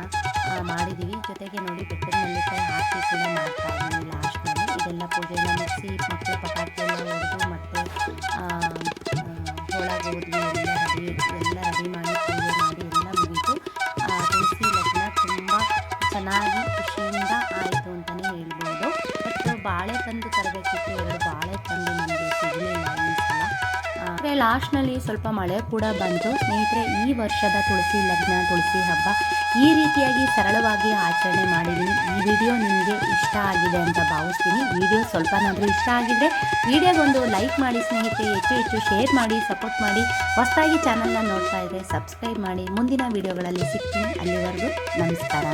ಮಾಡಿದ್ದೀವಿ ಜೊತೆಗೆ ನೋಡಿ ಬೆಟ್ಟದ ಕೈ ಹಾಕಿ ಕೂಡ ಮಾಡ್ತಾ ಇದ್ದೀನಿ ಲಾಸ್ಟ್ನಲ್ಲಿ. ಇದೆಲ್ಲ ಪೂಜೆನ ಮುಗಿಸಿ ಮತ್ತೆ ಪಟಾಕಿ ಎಲ್ಲ ಹೊಡೆದು ಮತ್ತು ಒಳಗೆ ಹೋದ್ವಿ ಎಲ್ಲ ರೆಡಿ ಎಲ್ಲ ರೆಡಿ ಮಾಡಿ ಪೂಜೆ ಮಾಡಿ ಎಲ್ಲ ಮುಗಿತು. ತುಳಸಿ ಲಗ್ನ ತುಂಬ ಚೆನ್ನಾಗಿ ಖುಷಿಯಿಂದ ಆಯಿತು ಅಂತಲೇ ಹೇಳ್ಬೋದು. ಬಟ್ ಬಾಳೆ ತಂದು ತರಬೇಕಿತ್ತು ಲಾಸ್ಟ್ನಲ್ಲಿ ಸ್ವಲ್ಪ ಮಳೆ ಕೂಡ ಬಂತು. ಸ್ನೇಹಿತರೆ, ಈ ವರ್ಷದ ತುಳಸಿ ಲಗ್ನ, ತುಳಸಿ ಹಬ್ಬ ಈ ರೀತಿಯಾಗಿ ಸರಳವಾಗಿ ಆಚರಣೆ ಮಾಡಿದ್ದೀನಿ. ಈ ವಿಡಿಯೋ ನಿಮಗೆ ಇಷ್ಟ ಆಗಿದೆ ಅಂತ ಭಾವಿಸ್ತೀನಿ. ವಿಡಿಯೋ ಸ್ವಲ್ಪನಾದರೂ ಇಷ್ಟ ಆಗಿದ್ರೆ ವಿಡಿಯೋಗೊಂದು ಲೈಕ್ ಮಾಡಿ, ಸ್ನೇಹಿತರೆ. ಹೆಚ್ಚು ಹೆಚ್ಚು ಶೇರ್ ಮಾಡಿ, ಸಪೋರ್ಟ್ ಮಾಡಿ. ಹೊಸದಾಗಿ ಚಾನಲ್ನ ನೋಡ್ತಾ ಇದ್ದರೆ ಸಬ್ಸ್ಕ್ರೈಬ್ ಮಾಡಿ. ಮುಂದಿನ ವಿಡಿಯೋಗಳಲ್ಲಿ ಸಿಗ್ತೀನಿ. ಅಲ್ಲಿವರೆಗೂ ನಮಸ್ಕಾರ.